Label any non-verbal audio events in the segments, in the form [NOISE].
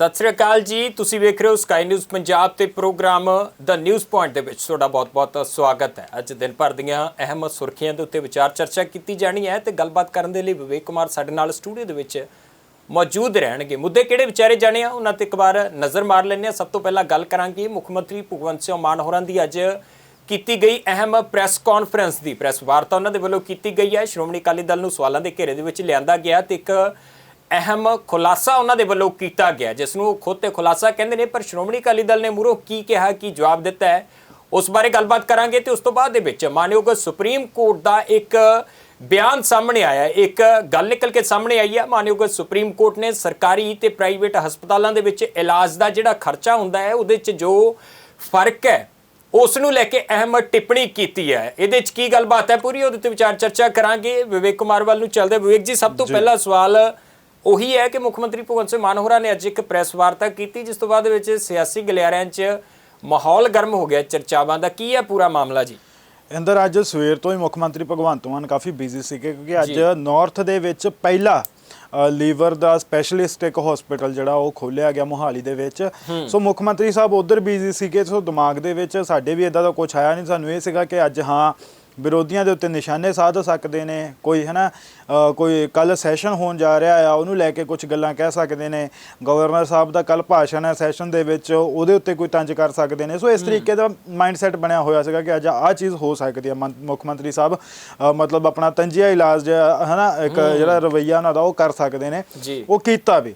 ਸਤਿ ਸ੍ਰੀ ਅਕਾਲ ਜੀ। ਤੁਸੀਂ ਵੇਖ ਰਹੇ ਹੋ ਸਕਾਈ ਨਿਊਜ਼ ਪੰਜਾਬ ਤੇ ਪ੍ਰੋਗਰਾਮ ਦ ਨਿਊਜ਼ ਪੁਆਇੰਟ ਦੇ ਵਿੱਚ। ਤੁਹਾਡਾ ਬਹੁਤ-ਬਹੁਤ ਸਵਾਗਤ ਹੈ। ਅੱਜ ਦਿਨ ਭਰ ਦੀਆਂ ਅਹਿਮ ਸੁਰਖੀਆਂ ਦੇ ਉੱਤੇ ਵਿਚਾਰ ਚਰਚਾ ਕੀਤੀ ਜਾਣੀ ਹੈ ਤੇ ਗੱਲਬਾਤ ਕਰਨ ਦੇ ਲਈ ਵਿਵੇਕ ਕੁਮਾਰ ਸਾਡੇ ਨਾਲ ਸਟੂਡੀਓ ਦੇ ਵਿੱਚ ਮੌਜੂਦ ਰਹਿਣਗੇ। ਮੁੱਦੇ ਕਿਹੜੇ ਵਿਚਾਰੇ ਜਾਣੇ ਆ? ਉਹਨਾਂ ਤੇ ਇੱਕ ਵਾਰ ਨਜ਼ਰ ਮਾਰ ਲੈਂਦੇ ਆ ਸਭ ਤੋਂ ਪਹਿਲਾਂ ਗੱਲ ਕਰਾਂਗੇ ਮੁੱਖ ਮੰਤਰੀ ਭਗਵੰਤ ਸਿੰਘ ਮਾਨ ਹੋਰਾਂ ਦੀ। ਅੱਜ ਕੀਤੀ ਗਈ ਅਹਿਮ ਪ੍ਰੈਸ ਕਾਨਫਰੰਸ ਦੀ ਪ੍ਰੈਸ ਵਾਰਤਾ ਉਹਨਾਂ ਦੇ ਵੱਲੋਂ ਕੀਤੀ ਗਈ ਹੈ। ਸ਼੍ਰੋਮਣੀ ਅਕਾਲੀ ਦਲ ਨੂੰ ਸਵਾਲਾਂ ਦੇ ਘੇਰੇ ਦੇ ਵਿੱਚ ਲਿਆਂਦਾ ਗਿਆ ਤੇ ਇੱਕ ਅਹਿਮ ਖੁਲਾਸਾ ਉਹਨਾਂ ਦੇ ਵੱਲੋਂ ਕੀਤਾ ਗਿਆ ਜਿਸ ਨੂੰ ਖੁਦ ਤੇ ਖੁਲਾਸਾ ਕਹਿੰਦੇ ਨੇ ਪਰ ਸ਼੍ਰੋਮਣੀ ਅਕਾਲੀ ਦਲ ਨੇ ਮੂਰੋ ਕੀ ਕਿਹਾ ਕੀ ਜਵਾਬ ਦਿੱਤਾ ਹੈ ਉਸ ਬਾਰੇ ਗੱਲਬਾਤ ਕਰਾਂਗੇ ਤੇ ਉਸ ਤੋਂ ਬਾਅਦ ਦੇ ਵਿੱਚ ਮਾਨਯੋਗ ਸੁਪਰੀਮ ਕੋਰਟ ਦਾ ਇੱਕ ਬਿਆਨ ਸਾਹਮਣੇ ਆਇਆ। ਇੱਕ ਗੱਲ ਨਿਕਲ ਕੇ ਸਾਹਮਣੇ ਆਈ ਹੈ। ਮਾਨਯੋਗ ਸੁਪਰੀਮ ਕੋਰਟ ਨੇ ਸਰਕਾਰੀ ਤੇ ਪ੍ਰਾਈਵੇਟ ਹਸਪਤਾਲਾਂ ਦੇ ਵਿੱਚ ਇਲਾਜ ਦਾ ਜਿਹੜਾ ਖਰਚਾ ਹੁੰਦਾ ਹੈ ਉਹਦੇ 'ਚ ਜੋ ਫ਼ਰਕ ਹੈ ਉਸ ਨੂੰ ਲੈ ਕੇ ਅਹਿਮ ਟਿੱਪਣੀ ਕੀਤੀ ਹੈ। ਇਹਦੇ 'ਚ ਕੀ ਗੱਲਬਾਤ ਹੈ ਪੂਰੀ ਉਹਦੇ ਤੇ ਵਿਚਾਰ ਚਰਚਾ ਕਰਾਂਗੇ। ਵਿਵੇਕ ਕੁਮਾਰ ਵੱਲ ਨੂੰ ਚੱਲਦੇ ਵਿਵੇਕ ਜੀ ਸਭ ਤੋਂ ਪਹਿਲਾ ਸਵਾਲ ਉਹੀ ਹੈ ਕਿ ਮੁੱਖ ਮੰਤਰੀ ਭਗਵੰਤ ਸਿੰਘ ਮਾਨ ਹੋਰਾਂ ਨੇ ਅੱਜ ਇੱਕ ਪ੍ਰੈਸ ਵਾਰਤਾ ਕੀਤੀ ਜਿਸ ਤੋਂ ਬਾਅਦ ਵਿੱਚ ਸਿਆਸੀ ਗਲਿਆਰਿਆਂ 'ਚ ਮਾਹੌਲ ਗਰਮ ਹੋ ਗਿਆ ਚਰਚਾਵਾਂ ਦਾ। ਕੀ ਹੈ ਪੂਰਾ ਮਾਮਲਾ ਜੀ? ਇੰਦਰ ਅੱਜ ਸਵੇਰ ਤੋਂ ਹੀ ਮੁੱਖ ਮੰਤਰੀ ਭਗਵੰਤ ਮਾਨ ਕਾਫੀ ਬਿਜ਼ੀ ਸੀਗੇ ਕਿਉਂਕਿ ਅੱਜ ਨਾਰਥ ਦੇ ਵਿੱਚ ਪਹਿਲਾ ਲੀਵਰ ਦਾ ਸਪੈਸ਼ਲਿਸਟ ਇੱਕ ਹਸਪੀਟਲ ਜਿਹੜਾ ਉਹ ਖੋਲਿਆ ਗਿਆ ਮੋਹਾਲੀ ਦੇ ਵਿੱਚ। ਸੋ ਮੁੱਖ ਮੰਤਰੀ ਸਾਹਿਬ ਉਧਰ ਬਿਜ਼ੀ ਸੀਗੇ ਸੋ ਦਿਮਾਗ ਦੇ ਵਿੱਚ ਸਾਡੇ ਵੀ ਇਦਾਂ ਦਾ ਕੁਝ ਆਇਆ ਨਹੀਂ। ਸਾਨੂੰ ਇਹ ਸੀਗਾ ਕਿ ਅੱਜ ਹਾਂ ਵਿਰੋਧੀਆਂ ਦੇ ਉੱਤੇ ਨਿਸ਼ਾਨੇ ਸਾਧ ਸਕਦੇ ਨੇ ਕੋਈ ਹੈ ਨਾ ਅ, ਕੋਈ ਕੱਲ ਸੈਸ਼ਨ ਹੋਣ ਜਾ ਰਿਹਾ ਆ ਉਹਨੂੰ ਲੈ ਕੇ ਕੁਝ ਗੱਲਾਂ ਕਹਿ ਸਕਦੇ ਨੇ। ਗਵਰਨਰ ਸਾਹਿਬ ਦਾ ਕੱਲ ਭਾਸ਼ਣ ਹੈ ਸੈਸ਼ਨ ਦੇ ਵਿੱਚ ਉਹਦੇ ਉੱਤੇ ਕੋਈ ਤੰਜ ਕਰ ਸਕਦੇ ਨੇ। ਸੋ ਇਸ ਤਰੀਕੇ ਦਾ ਮਾਈਂਡਸੈਟ ਬਣਿਆ ਹੋਇਆ ਸੀਗਾ ਕਿ ਅੱਜ ਆਹ ਚੀਜ਼ ਹੋ ਸਕਦੀ ਹੈ। ਮੁੱਖ ਮੰਤਰੀ ਸਾਹਿਬ ਮਤਲਬ ਆਪਣਾ ਤੰਜੀਆ ਇਲਾਜ ਜਿਹੜਾ ਹੈ। ਨਾ ਇੱਕ ਜਿਹੜਾ ਰਵਈਆ ਉਹਨਾਂ ਦਾ ਉਹ ਕਰ ਸਕਦੇ ਨੇ। ਉਹ ਕੀਤਾ ਵੀ।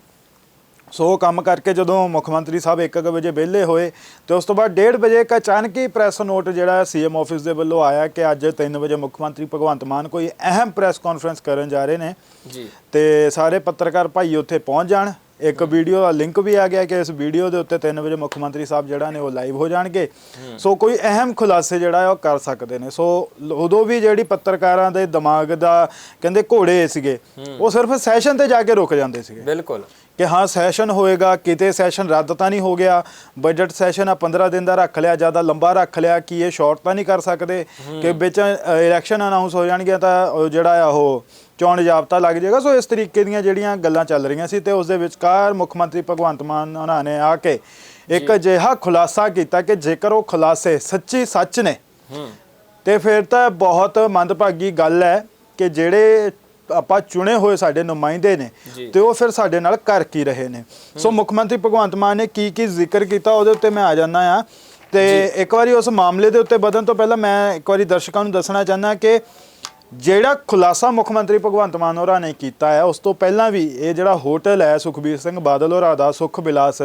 ਸੋ ਕੰਮ ਕਰਕੇ ਜਦੋਂ ਮੁੱਖ ਮੰਤਰੀ ਸਾਹਿਬ 1:00 ਵਜੇ ਵਿਹਲੇ ਹੋਏ ਤੇ ਉਸ ਤੋਂ ਬਾਅਦ 1:30 ਵਜੇ ਇੱਕ ਅਚਾਨਕ ਹੀ ਪ੍ਰੈਸ ਨੋਟ ਜਿਹੜਾ ਸੀਐਮ ਆਫਿਸ ਦੇ ਵੱਲੋਂ ਆਇਆ ਕਿ ਅੱਜ 3 ਵਜੇ ਮੁੱਖ ਮੰਤਰੀ ਭਗਵੰਤ ਮਾਨ ਕੋਈ ਅਹਿਮ ਪ੍ਰੈਸ ਕਾਨਫਰੰਸ ਕਰਨ ਜਾ ਰਹੇ ਨੇ। ਜੀ। ਤੇ ਸਾਰੇ ਪੱਤਰਕਾਰ ਭਾਈ ਉੱਥੇ ਪਹੁੰਚ ਜਾਣ। ਇੱਕ ਵੀਡੀਓ ਦਾ ਲਿੰਕ ਵੀ ਆ ਗਿਆ ਕਿ ਇਸ ਵੀਡੀਓ ਦੇ ਉੱਤੇ 3 ਵਜੇ ਮੁੱਖ ਮੰਤਰੀ ਸਾਹਿਬ ਜਿਹੜਾ ਨੇ ਉਹ ਲਾਈਵ ਹੋ ਜਾਣਗੇ। ਸੋ ਕੋਈ ਅਹਿਮ ਖੁਲਾਸੇ ਜਿਹੜਾ ਉਹ ਕਰ ਸਕਦੇ ਨੇ। ਸੋ ਉਦੋਂ ਵੀ ਜਿਹੜੀ ਪੱਤਰਕਾਰਾਂ ਦੇ ਦਿਮਾਗ ਦਾ ਕਹਿੰਦੇ ਘੋੜੇ ਸੀਗੇ ਉਹ ਸਿਰਫ ਸੈਸ਼ਨ ਤੇ ਜਾ ਕੇ ਰੁਕ ਜਾਂਦੇ ਸੀਗੇ। ਬਿਲਕੁਲ। ਕਿ ਹਾਂ ਸੈਸ਼ਨ ਹੋਏਗਾ ਕਿਤੇ ਸੈਸ਼ਨ ਰੱਦ ਤਾਂ ਨਹੀਂ ਹੋ ਗਿਆ। ਬਜਟ ਸੈਸ਼ਨ ਆ 15 ਦਿਨ ਦਾ ਰੱਖ ਲਿਆ ਜ਼ਿਆਦਾ ਲੰਬਾ ਰੱਖ ਲਿਆ ਕਿ ਇਹ ਸ਼ਾਰਟ ਤਾਂ ਨਹੀਂ ਕਰ ਸਕਦੇ। ਕਿ ਵਿੱਚ ਇਲੈਕਸ਼ਨ ਅਨਾਉਂਸ ਹੋ ਜਾਣਗੇ ਤਾਂ ਜਿਹੜਾ ਆ ਉਹ ਚੋਣ ਜਾਬਤਾ ਲੱਗ ਜਾਏਗਾ। ਸੋ ਇਸ ਤਰੀਕੇ ਦੀਆਂ ਜਿਹੜੀਆਂ ਗੱਲਾਂ ਚੱਲ ਰਹੀਆਂ ਸੀ ਤੇ ਉਸ ਦੇ ਵਿਚਕਾਰ ਮੁੱਖ ਮੰਤਰੀ ਭਗਵੰਤ ਮਾਨ ਉਹਨਾਂ ਨੇ ਆ ਕੇ ਇੱਕ ਅਜਿਹਾ ਖੁਲਾਸਾ ਕੀਤਾ ਕਿ ਜੇਕਰ ਉਹ ਖੁਲਾਸੇ ਸੱਚੀ ਸੱਚ ਨੇ ਤੇ ਫਿਰ ਤਾਂ ਬਹੁਤ ਮੰਦਭਾਗੀ ਗੱਲ ਹੈ ਕਿ ਜਿਹੜੇ ਆਪਾਂ ਚੁਣੇ ਹੋਏ ਸਾਡੇ ਨੁਮਾਇੰਦੇ ਨੇ। ਤੇ ਉਹ ਫਿਰ ਸਾਡੇ ਨਾਲ ਕਰ ਕੀ ਰਹੇ ਨੇ। ਸੋ ਮੁੱਖ ਮੰਤਰੀ ਭਗਵੰਤ ਮਾਨ ਨੇ ਕੀ ਕੀ ਜ਼ਿਕਰ ਕੀਤਾ ਉਹਦੇ ਉੱਤੇ ਮੈਂ ਆ ਜਾਣਾ ਆ ਤੇ ਇੱਕ ਵਾਰੀ ਉਸ ਮਾਮਲੇ ਦੇ ਉੱਤੇ ਵਧਣ ਤੋਂ ਪਹਿਲਾਂ ਮੈਂ ਇੱਕ ਵਾਰੀ ਦਰਸ਼ਕਾਂ ਨੂੰ ਦੱਸਣਾ ਚਾਹੁੰਦਾ ਕਿ ਜਿਹੜਾ ਖੁਲਾਸਾ ਮੁੱਖ ਮੰਤਰੀ ਭਗਵੰਤ ਮਾਨ ਹੋਰਾਂ ਨੇ ਕੀਤਾ ਹੈ ਉਸ ਤੋਂ ਪਹਿਲਾਂ ਵੀ ਇਹ ਜਿਹੜਾ ਹੋਟਲ ਹੈ ਸੁਖਬੀਰ ਸਿੰਘ ਬਾਦਲ ਹੋਰਾਂ ਦਾ ਸੁਖ ਬਿਲਾਸ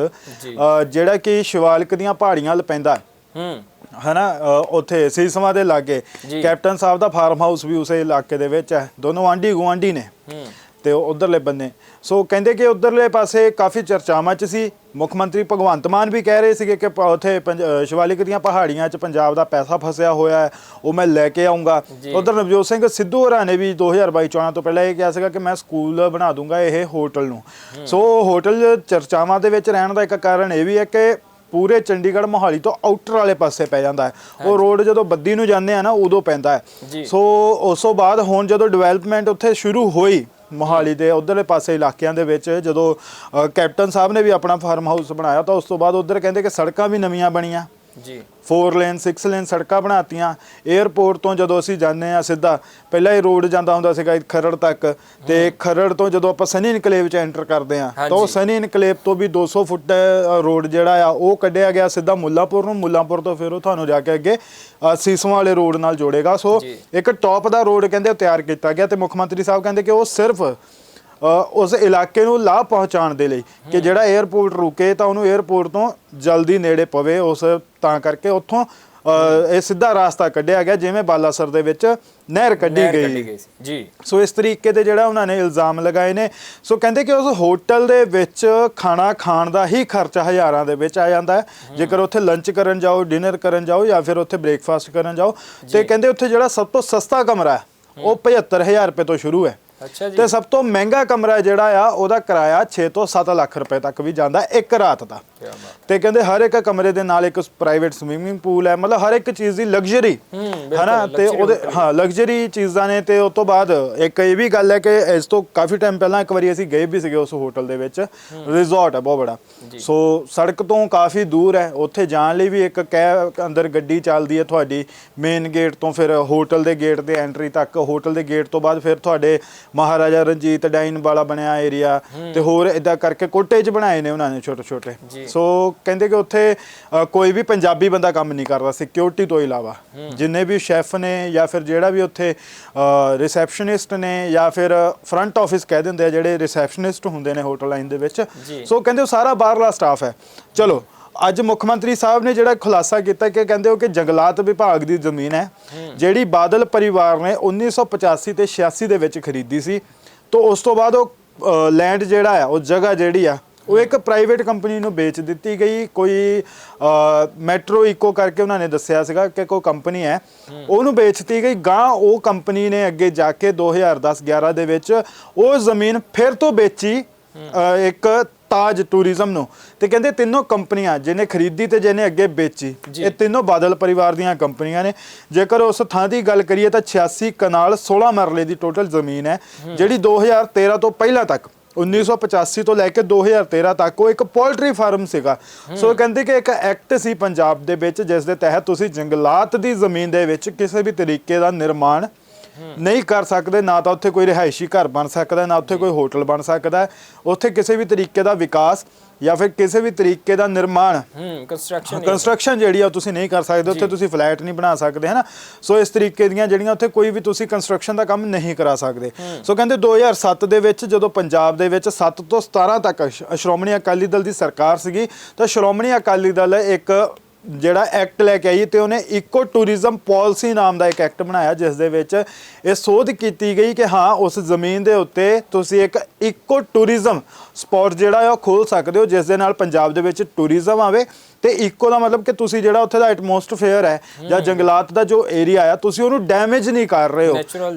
ਜਿਹੜਾ ਕਿ ਸ਼ਿਵਾਲਿਕ ਦੀਆਂ ਪਹਾੜੀਆਂ ਵੱਲ ਪੈਂਦਾ ਹੈ। ਹੂੰ। ਹਨਾ ਉੱਥੇ ਸੀਸਮਾ ਦੇ ਲਾਗੇ। ਕੈਪਟਨ ਸਾਹਿਬ ਦਾ ਫਾਰਮ ਹਾਊਸ ਵੀ ਉਸੇ ਇਲਾਕੇ ਦੇ ਵਿੱਚ ਹੈ। ਦੋਨੋਂ ਆਂਢੀ ਗੁਆਂਢੀ ਨੇ। ਹੂੰ। ਤੇ ਉਹ ਉਧਰਲੇ ਬੰਨੇ। ਸੋ ਕਹਿੰਦੇ ਕਿ ਉਧਰਲੇ ਪਾਸੇ ਕਾਫੀ ਚਰਚਾਵਾਂ ਚ ਸੀ। ਮੁੱਖ ਮੰਤਰੀ ਭਗਵੰਤ ਮਾਨ ਵੀ ਕਹਿ ਰਹੇ ਸੀਗੇ ਕਿ ਉੱਥੇ ਸ਼ਿਵਾਲਿਕ ਦੀਆਂ ਪਹਾੜੀਆਂ 'ਚ ਪੰਜਾਬ ਦਾ ਪੈਸਾ ਫਸਿਆ ਹੋਇਆ ਹੈ। ਉਹ ਮੈਂ ਲੈ ਕੇ ਆਉਂਗਾ। ਉਧਰ ਨਵਜੋਤ ਸਿੰਘ ਸਿੱਧੂ ਹੋਰਾਂ ਨੇ ਵੀ 2022 ਚੋਣਾਂ ਤੋਂ ਪਹਿਲਾਂ ਇਹ ਕਿਹਾ ਸੀਗਾ ਕਿ ਮੈਂ ਸਕੂਲ ਬਣਾ ਦੂੰਗਾ ਇਹ ਹੋਟਲ ਨੂੰ। ਸੋ ਹੋਟਲ ਚਰਚਾਵਾਂ ਦੇ ਵਿੱਚ ਰਹਿਣ ਦਾ ਇੱਕ ਕਾਰਨ ਇਹ ਵੀ ਹੈ ਕਿ ਪੂਰੇ ਚੰਡੀਗੜ੍ਹ ਮੋਹਾਲੀ ਤੋਂ ਆਊਟਰ ਵਾਲੇ ਪਾਸੇ ਪੈ ਜਾਂਦਾ ਹੈ। ਉਹ ਰੋਡ ਜਦੋਂ ਬੱਦੀ ਨੂੰ ਜਾਂਦੇ ਆ ਨਾ ਉਦੋਂ ਪੈਂਦਾ। ਹੈ। ਸੋ ਉਸ ਤੋਂ ਬਾਅਦ ਹੁਣ ਜਦੋਂ ਡਿਵੈਲਪਮੈਂਟ ਉੱਥੇ ਸ਼ੁਰੂ ਹੋਈ ਮੋਹਾਲੀ ਦੇ ਉਧਰਲੇ ਪਾਸੇ ਇਲਾਕਿਆਂ ਦੇ ਵਿੱਚ ਜਦੋਂ ਕੈਪਟਨ ਸਾਹਿਬ ਨੇ ਵੀ ਆਪਣਾ ਫਾਰਮ ਹਾਊਸ ਬਣਾਇਆ ਤਾਂ ਉਸ ਤੋਂ ਬਾਅਦ ਉਧਰ ਕਹਿੰਦੇ ਕਿ ਸੜਕਾਂ ਵੀ ਨਵੀਆਂ ਬਣੀਆਂ। ਜੀ। 4 ਲੇਨ 6 ਲੇਨ ਸੜਕਾਂ ਬਣਾਤੀਆਂ। 에ਅਰਪੋਰਟ ਤੋਂ ਜਦੋਂ ਅਸੀਂ ਜਾਂਦੇ ਆ ਸਿੱਧਾ ਪਹਿਲਾਂ ਇਹ ਰੋਡ ਜਾਂਦਾ ਹੁੰਦਾ ਸੀਗਾ ਖਰੜ ਤੱਕ। ਤੇ ਖਰੜ ਤੋਂ ਜਦੋਂ ਆਪਾਂ ਸਨੀ ਇਨਕਲੇਵ ਚ ਐਂਟਰ ਕਰਦੇ ਆ ਤਾਂ ਉਹ। ਸਨੀ ਇਨਕਲੇਵ ਤੋਂ ਵੀ 200 ਫੁੱਟ ਰੋਡ ਜਿਹੜਾ ਆ ਉਹ ਕੱਢਿਆ ਗਿਆ ਸਿੱਧਾ ਮੁੱਲਾਪੁਰ ਨੂੰ। ਮੁੱਲਾਪੁਰ ਤੋਂ ਫਿਰ ਉਹ ਤੁਹਾਨੂੰ ਜਾ ਕੇ ਅੱਗੇ ਅ, ਸੀਸਮਾਂ ਵਾਲੇ ਰੋਡ ਨਾਲ ਜੋੜੇਗਾ। ਸੋ। ਇੱਕ ਟੌਪ ਦਾ ਰੋਡ ਕਹਿੰਦੇ ਤਿਆਰ ਕੀਤਾ ਗਿਆ ਤੇ ਮੁੱਖ ਮੰਤਰੀ ਸਾਹਿਬ ਕਹਿੰਦੇ ਕਿ ਉਹ ਸਿਰਫ ਉਸ ਇਲਾਕੇ ਨੂੰ ਲਾਭ ਪਹੁੰਚਾਉਣ ਦੇ ਲਈ ਕਿ ਜਿਹੜਾ 에ਅਰਪੋਰਟ ਰੁਕੇ ਤਾਂ ਉਹਨੂੰ 에ਅਰਪੋਰਟ ਤੋਂ ਜਲਦੀ ਨੇੜੇ ਪਵੇ ਉਸ ਤਾਂ ਕਰਕੇ ਉੱਥੋਂ ਇਹ ਸਿੱਧਾ ਰਾਸਤਾ ਕੱਢਿਆ ਗਿਆ ਜਿਵੇਂ ਬਾਲਾਸਰ ਦੇ ਵਿੱਚ ਨਹਿਰ ਕੱਢੀ ਗਈ। ਜੀ। ਸੋ ਇਸ ਤਰੀਕੇ ਦੇ ਜਿਹੜਾ ਉਹਨਾਂ ਨੇ ਇਲਜ਼ਾਮ ਲਗਾਏ ਨੇ। ਸੋ ਕਹਿੰਦੇ ਕਿ ਉਸ ਹੋਟਲ ਦੇ ਵਿੱਚ ਖਾਣਾ ਖਾਣ ਦਾ ਹੀ ਖਰਚਾ ਹਜ਼ਾਰਾਂ ਦੇ ਵਿੱਚ ਆ ਜਾਂਦਾ ਹੈ। ਜੇਕਰ ਉੱਥੇ ਲੰਚ ਕਰਨ ਜਾਓ ਡਿਨਰ ਕਰਨ ਜਾਓ ਜਾਂ ਫਿਰ ਉੱਥੇ ਬ੍ਰੇਕਫਾਸਟ ਕਰਨ ਜਾਓ ਤੇ ਕਹਿੰਦੇ ਉੱਥੇ ਜਿਹੜਾ ਸਭ ਤੋਂ ਸਸਤਾ ਕਮਰਾ ਹੈ ਉਹ 75000 ਰੁਪਏ ਤੋਂ ਸ਼ੁਰੂ ਹੈ। ਅੱਛਾ ਜੀ। ਤੇ ਸਭ ਤੋਂ ਮਹਿੰਗਾ ਕਮਰਾ ਜਿਹੜਾ ਆ ਉਹਦਾ ਕਿਰਾਇਆ 6 ਤੋਂ 7 ਲੱਖ ਰੁਪਏ ਤੱਕ ਵੀ ਜਾਂਦਾ ਇੱਕ ਰਾਤ ਦਾ। ਤੇ ਕਹਿੰਦੇ ਹਰ ਇੱਕ ਕਮਰੇ ਦੇ ਨਾਲ ਇੱਕ ਪ੍ਰਾਈਵੇਟ ਸਵਿਮਿੰਗ ਪੂਲ ਹੈ ਮਤਲਬ ਹਰ ਇੱਕ ਚੀਜ਼ ਦੀ ਲਗਜ਼ਰੀ ਹਨਾ? ਤੇ ਉਹਦੇ। ਹਾਂ ਲਗਜ਼ਰੀ ਚੀਜ਼ਾਂ ਨੇ ਤੇ ਉਸ ਤੋਂ ਬਾਅਦ ਇੱਕ ਇਹ ਵੀ ਗੱਲ ਹੈ ਕਿ ਇਸ ਤੋਂ ਕਾਫੀ ਟਾਈਮ ਪਹਿਲਾਂ ਇੱਕ ਵਾਰੀ ਅਸੀਂ ਗਏ ਵੀ ਸੀਗੇ ਉਸ ਹੋਟਲ ਦੇ ਵਿੱਚ। ਰਿਜ਼ੋਰਟ ਹੈ ਬਹੁਤ ਬੜਾ। ਸੋ ਸੜਕ ਤੋਂ ਕਾਫੀ ਦੂਰ ਹੈ। ਉੱਥੇ ਜਾਣ ਲਈ ਵੀ ਇੱਕ ਕੈ ਅੰਦਰ ਗੱਡੀ ਚੱਲਦੀ ਹੈ ਤੁਹਾਡੀ ਮੇਨ ਗੇਟ ਤੋਂ ਫਿਰ ਹੋਟਲ ਦੇ ਗੇਟ ਦੇ ਐਂਟਰੀ ਤੱਕ ਹੋਟਲ ਦੇ ਗੇਟ ਤੋਂ ਬਾਅਦ ਫਿਰ ਤੁਹਾਡੇ ਮਹਾਰਾਜਾ ਰਣਜੀਤ ਡਾਈਨ ਵਾਲਾ ਬਣਿਆ ਏਰੀਆ ਤੇ ਹੋਰ ਇਦਾਂ ਕਰਕੇ ਕੋਟੇਜ ਬਣਾਏ ਨੇ ਉਹਨਾਂ ਨੇ ਛੋਟੇ ਛੋਟੇ। ਸੋ ਕਹਿੰਦੇ ਕਿ ਉੱਥੇ ਕੋਈ ਵੀ ਪੰਜਾਬੀ ਬੰਦਾ ਕੰਮ ਨਹੀਂ ਕਰਦਾ ਸਿਕਿਉਰਿਟੀ ਤੋਂ ਇਲਾਵਾ। ਜਿੰਨੇ ਵੀ ਸ਼ੈਫ ਨੇ ਜਾਂ ਫਿਰ ਜਿਹੜਾ ਵੀ ਉੱਥੇ ਰਿਸੈਪਸ਼ਨਿਸਟ ਨੇ ਜਾਂ ਫਿਰ ਫਰੰਟ ਆਫਿਸ ਕਹਿ ਦਿੰਦੇ ਆ ਜਿਹੜੇ ਰਿਸੈਪਸ਼ਨਿਸਟ ਹੁੰਦੇ ਨੇ ਹੋਟਲ ਲਾਈਨ ਦੇ ਵਿੱਚ। ਸੋ ਕਹਿੰਦੇ ਉਹ ਸਾਰਾ ਬਾਹਰਲਾ ਸਟਾਫ ਹੈ। ਚਲੋ ਅੱਜ ਮੁੱਖ ਮੰਤਰੀ ਸਾਹਿਬ ਨੇ ਜਿਹੜਾ ਖੁਲਾਸਾ ਕੀਤਾ ਕਿ ਕਹਿੰਦੇ ਹੋ ਕਿ ਜੰਗਲਾਤ ਵਿਭਾਗ ਦੀ ਜ਼ਮੀਨ ਹੈ ਜਿਹੜੀ ਬਾਦਲ ਪਰਿਵਾਰ ਨੇ 1985 ਤੇ 86 ਦੇ ਵਿੱਚ ਖਰੀਦੀ ਸੀ। ਤੋਂ ਉਸ ਤੋਂ ਬਾਅਦ ਉਹ ਲੈਂਡ ਜਿਹੜਾ ਆ ਉਹ ਜਗ੍ਹਾ ਜਿਹੜੀ ਆ ਉਹ ਇੱਕ ਪ੍ਰਾਈਵੇਟ ਕੰਪਨੀ ਨੂੰ ਵੇਚ ਦਿੱਤੀ ਗਈ। ਕੋਈ ਮੈਟਰੋ ਇਕੋ ਕਰਕੇ ਉਹਨਾਂ ਨੇ ਦੱਸਿਆ ਸੀਗਾ ਕਿ ਕੋਈ ਕੰਪਨੀ ਹੈ ਉਹਨੂੰ ਵੇਚਤੀ ਗਈ। ਗਾਂ ਉਹ ਕੰਪਨੀ ਨੇ ਅੱਗੇ ਜਾ ਕੇ 2010-11 ਦੇ ਵਿੱਚ ਉਹ ਜ਼ਮੀਨ ਫਿਰ ਤੋਂ ਵੇਚੀ ਇੱਕ ਤਾਜ ਟੂਰਿਜ਼ਮ ਨੂੰ। ਤੇ ਕਹਿੰਦੇ ਤਿੰਨੋਂ ਕੰਪਨੀਆਂ ਜਿਹਨੇ ਖਰੀਦੀ ਤੇ ਜਿਹਨੇ ਅੱਗੇ ਵੇਚੀ। ਇਹ ਤਿੰਨੋਂ ਬਾਦਲ ਪਰਿਵਾਰ ਦੀਆਂ ਕੰਪਨੀਆਂ ਨੇ। ਜੇਕਰ ਉਸ ਥਾਂ ਦੀ ਗੱਲ ਕਰੀਏ ਤਾਂ 86 ਕਨਾਲ 16 ਮਰਲੇ ਦੀ ਟੋਟਲ ਜ਼ਮੀਨ ਹੈ ਜਿਹੜੀ 2013 ਤੋਂ ਪਹਿਲਾਂ ਤੱਕ 1985 ਤੋਂ ਲੈ ਕੇ 2013 ਤੱਕ ਉਹ ਇੱਕ ਪੋਲਟਰੀ ਫਾਰਮ ਸੀਗਾ। ਸੋ ਕਹਿੰਦੇ ਕਿ ਇੱਕ ਐਕਟ ਸੀ ਪੰਜਾਬ ਦੇ ਵਿੱਚ ਜਿਸ ਦੇ ਤਹਿਤ ਤੁਸੀਂ ਜੰਗਲਾਤ ਦੀ ਜ਼ਮੀਨ ਦੇ ਵਿੱਚ ਕਿਸੇ ਵੀ ਤਰੀਕੇ ਦਾ ਨਿਰਮਾਣ ਨਹੀਂ ਕਰ ਸਕਦੇ ਨਾ ਤਾਂ ਉੱਥੇ ਕੋਈ ਰਿਹਾਇਸ਼ੀ ਘਰ ਬਣ ਸਕਦਾ ਨਾ ਉੱਥੇ ਕੋਈ ਹੋਟਲ ਬਣ ਸਕਦਾ। ਉੱਥੇ ਕਿਸੇ ਵੀ ਤਰੀਕੇ ਦਾ ਵਿਕਾਸ ਜਾਂ ਫਿਰ ਕਿਸੇ ਵੀ ਤਰੀਕੇ ਦਾ ਨਿਰਮਾਣ। ਹੂੰ ਕੰਸਟਰਕਸ਼ਨ ਕੰਸਟਰਕਸ਼ਨ ਜਿਹੜੀ ਆ ਤੁਸੀਂ ਨਹੀਂ ਕਰ ਸਕਦੇ ਉੱਥੇ ਤੁਸੀਂ ਫਲੈਟ ਨਹੀਂ ਬਣਾ ਸਕਦੇ ਹਨਾ? ਸੋ ਇਸ ਤਰੀਕੇ ਦੀਆਂ ਜਿਹੜੀਆਂ ਉੱਥੇ ਕੋਈ ਵੀ ਤੁਸੀਂ ਕੰਸਟਰਕਸ਼ਨ ਦਾ ਕੰਮ ਨਹੀਂ ਕਰਾ ਸਕਦੇ। ਸੋ ਕਹਿੰਦੇ 2007 ਦੇ ਵਿੱਚ ਜਦੋਂ ਪੰਜਾਬ ਦੇ ਵਿੱਚ 7 ਤੋਂ 17 ਤੱਕ ਸ਼੍ਰੋਮਣੀ ਅਕਾਲੀ ਦਲ ਦੀ ਸਰਕਾਰ ਸੀਗੀ ਤਾਂ ਸ਼੍ਰੋਮਣੀ ਅਕਾਲੀ ਦਲ ਇੱਕ ਜਿਹੜਾ ਐਕਟ ਲੈ ਕੇ ਆਈ ਤੇ ਉਹਨੇ ਇਕੋ ਟੂਰਿਜ਼ਮ ਪਾਲਿਸੀ ਨਾਮ ਦਾ ਇੱਕ ਐਕਟ ਬਣਾਇਆ, ਜਿਸ ਦੇ ਵਿੱਚ ਇਹ ਸੋਧ ਕੀਤੀ ਗਈ ਕਿ ਹਾਂ, ਉਸ ਜ਼ਮੀਨ ਦੇ ਉੱਤੇ ਤੁਸੀਂ ਇੱਕ ਇਕੋ ਟੂਰਿਜ਼ਮ ਸਪੌਟ ਜਿਹੜਾ ਹੈ ਉਹ ਖੋਲ ਸਕਦੇ ਹੋ, ਜਿਸ ਦੇ ਨਾਲ ਪੰਜਾਬ ਦੇ ਵਿੱਚ ਟੂਰਿਜ਼ਮ ਆਵੇ। ਤੇ ਇਕੋ ਦਾ ਮਤਲਬ ਕਿ ਤੁਸੀਂ ਜਿਹੜਾ ਉੱਥੇ ਦਾ ਐਟਮੋਸਫੇਅਰ ਹੈ ਜਾਂ ਜੰਗਲਾਤ ਦਾ ਜੋ ਏਰੀਆ ਆ ਤੁਸੀਂ ਉਹਨੂੰ ਡੈਮੇਜ ਨਹੀਂ ਕਰ ਰਹੇ ਹੋ।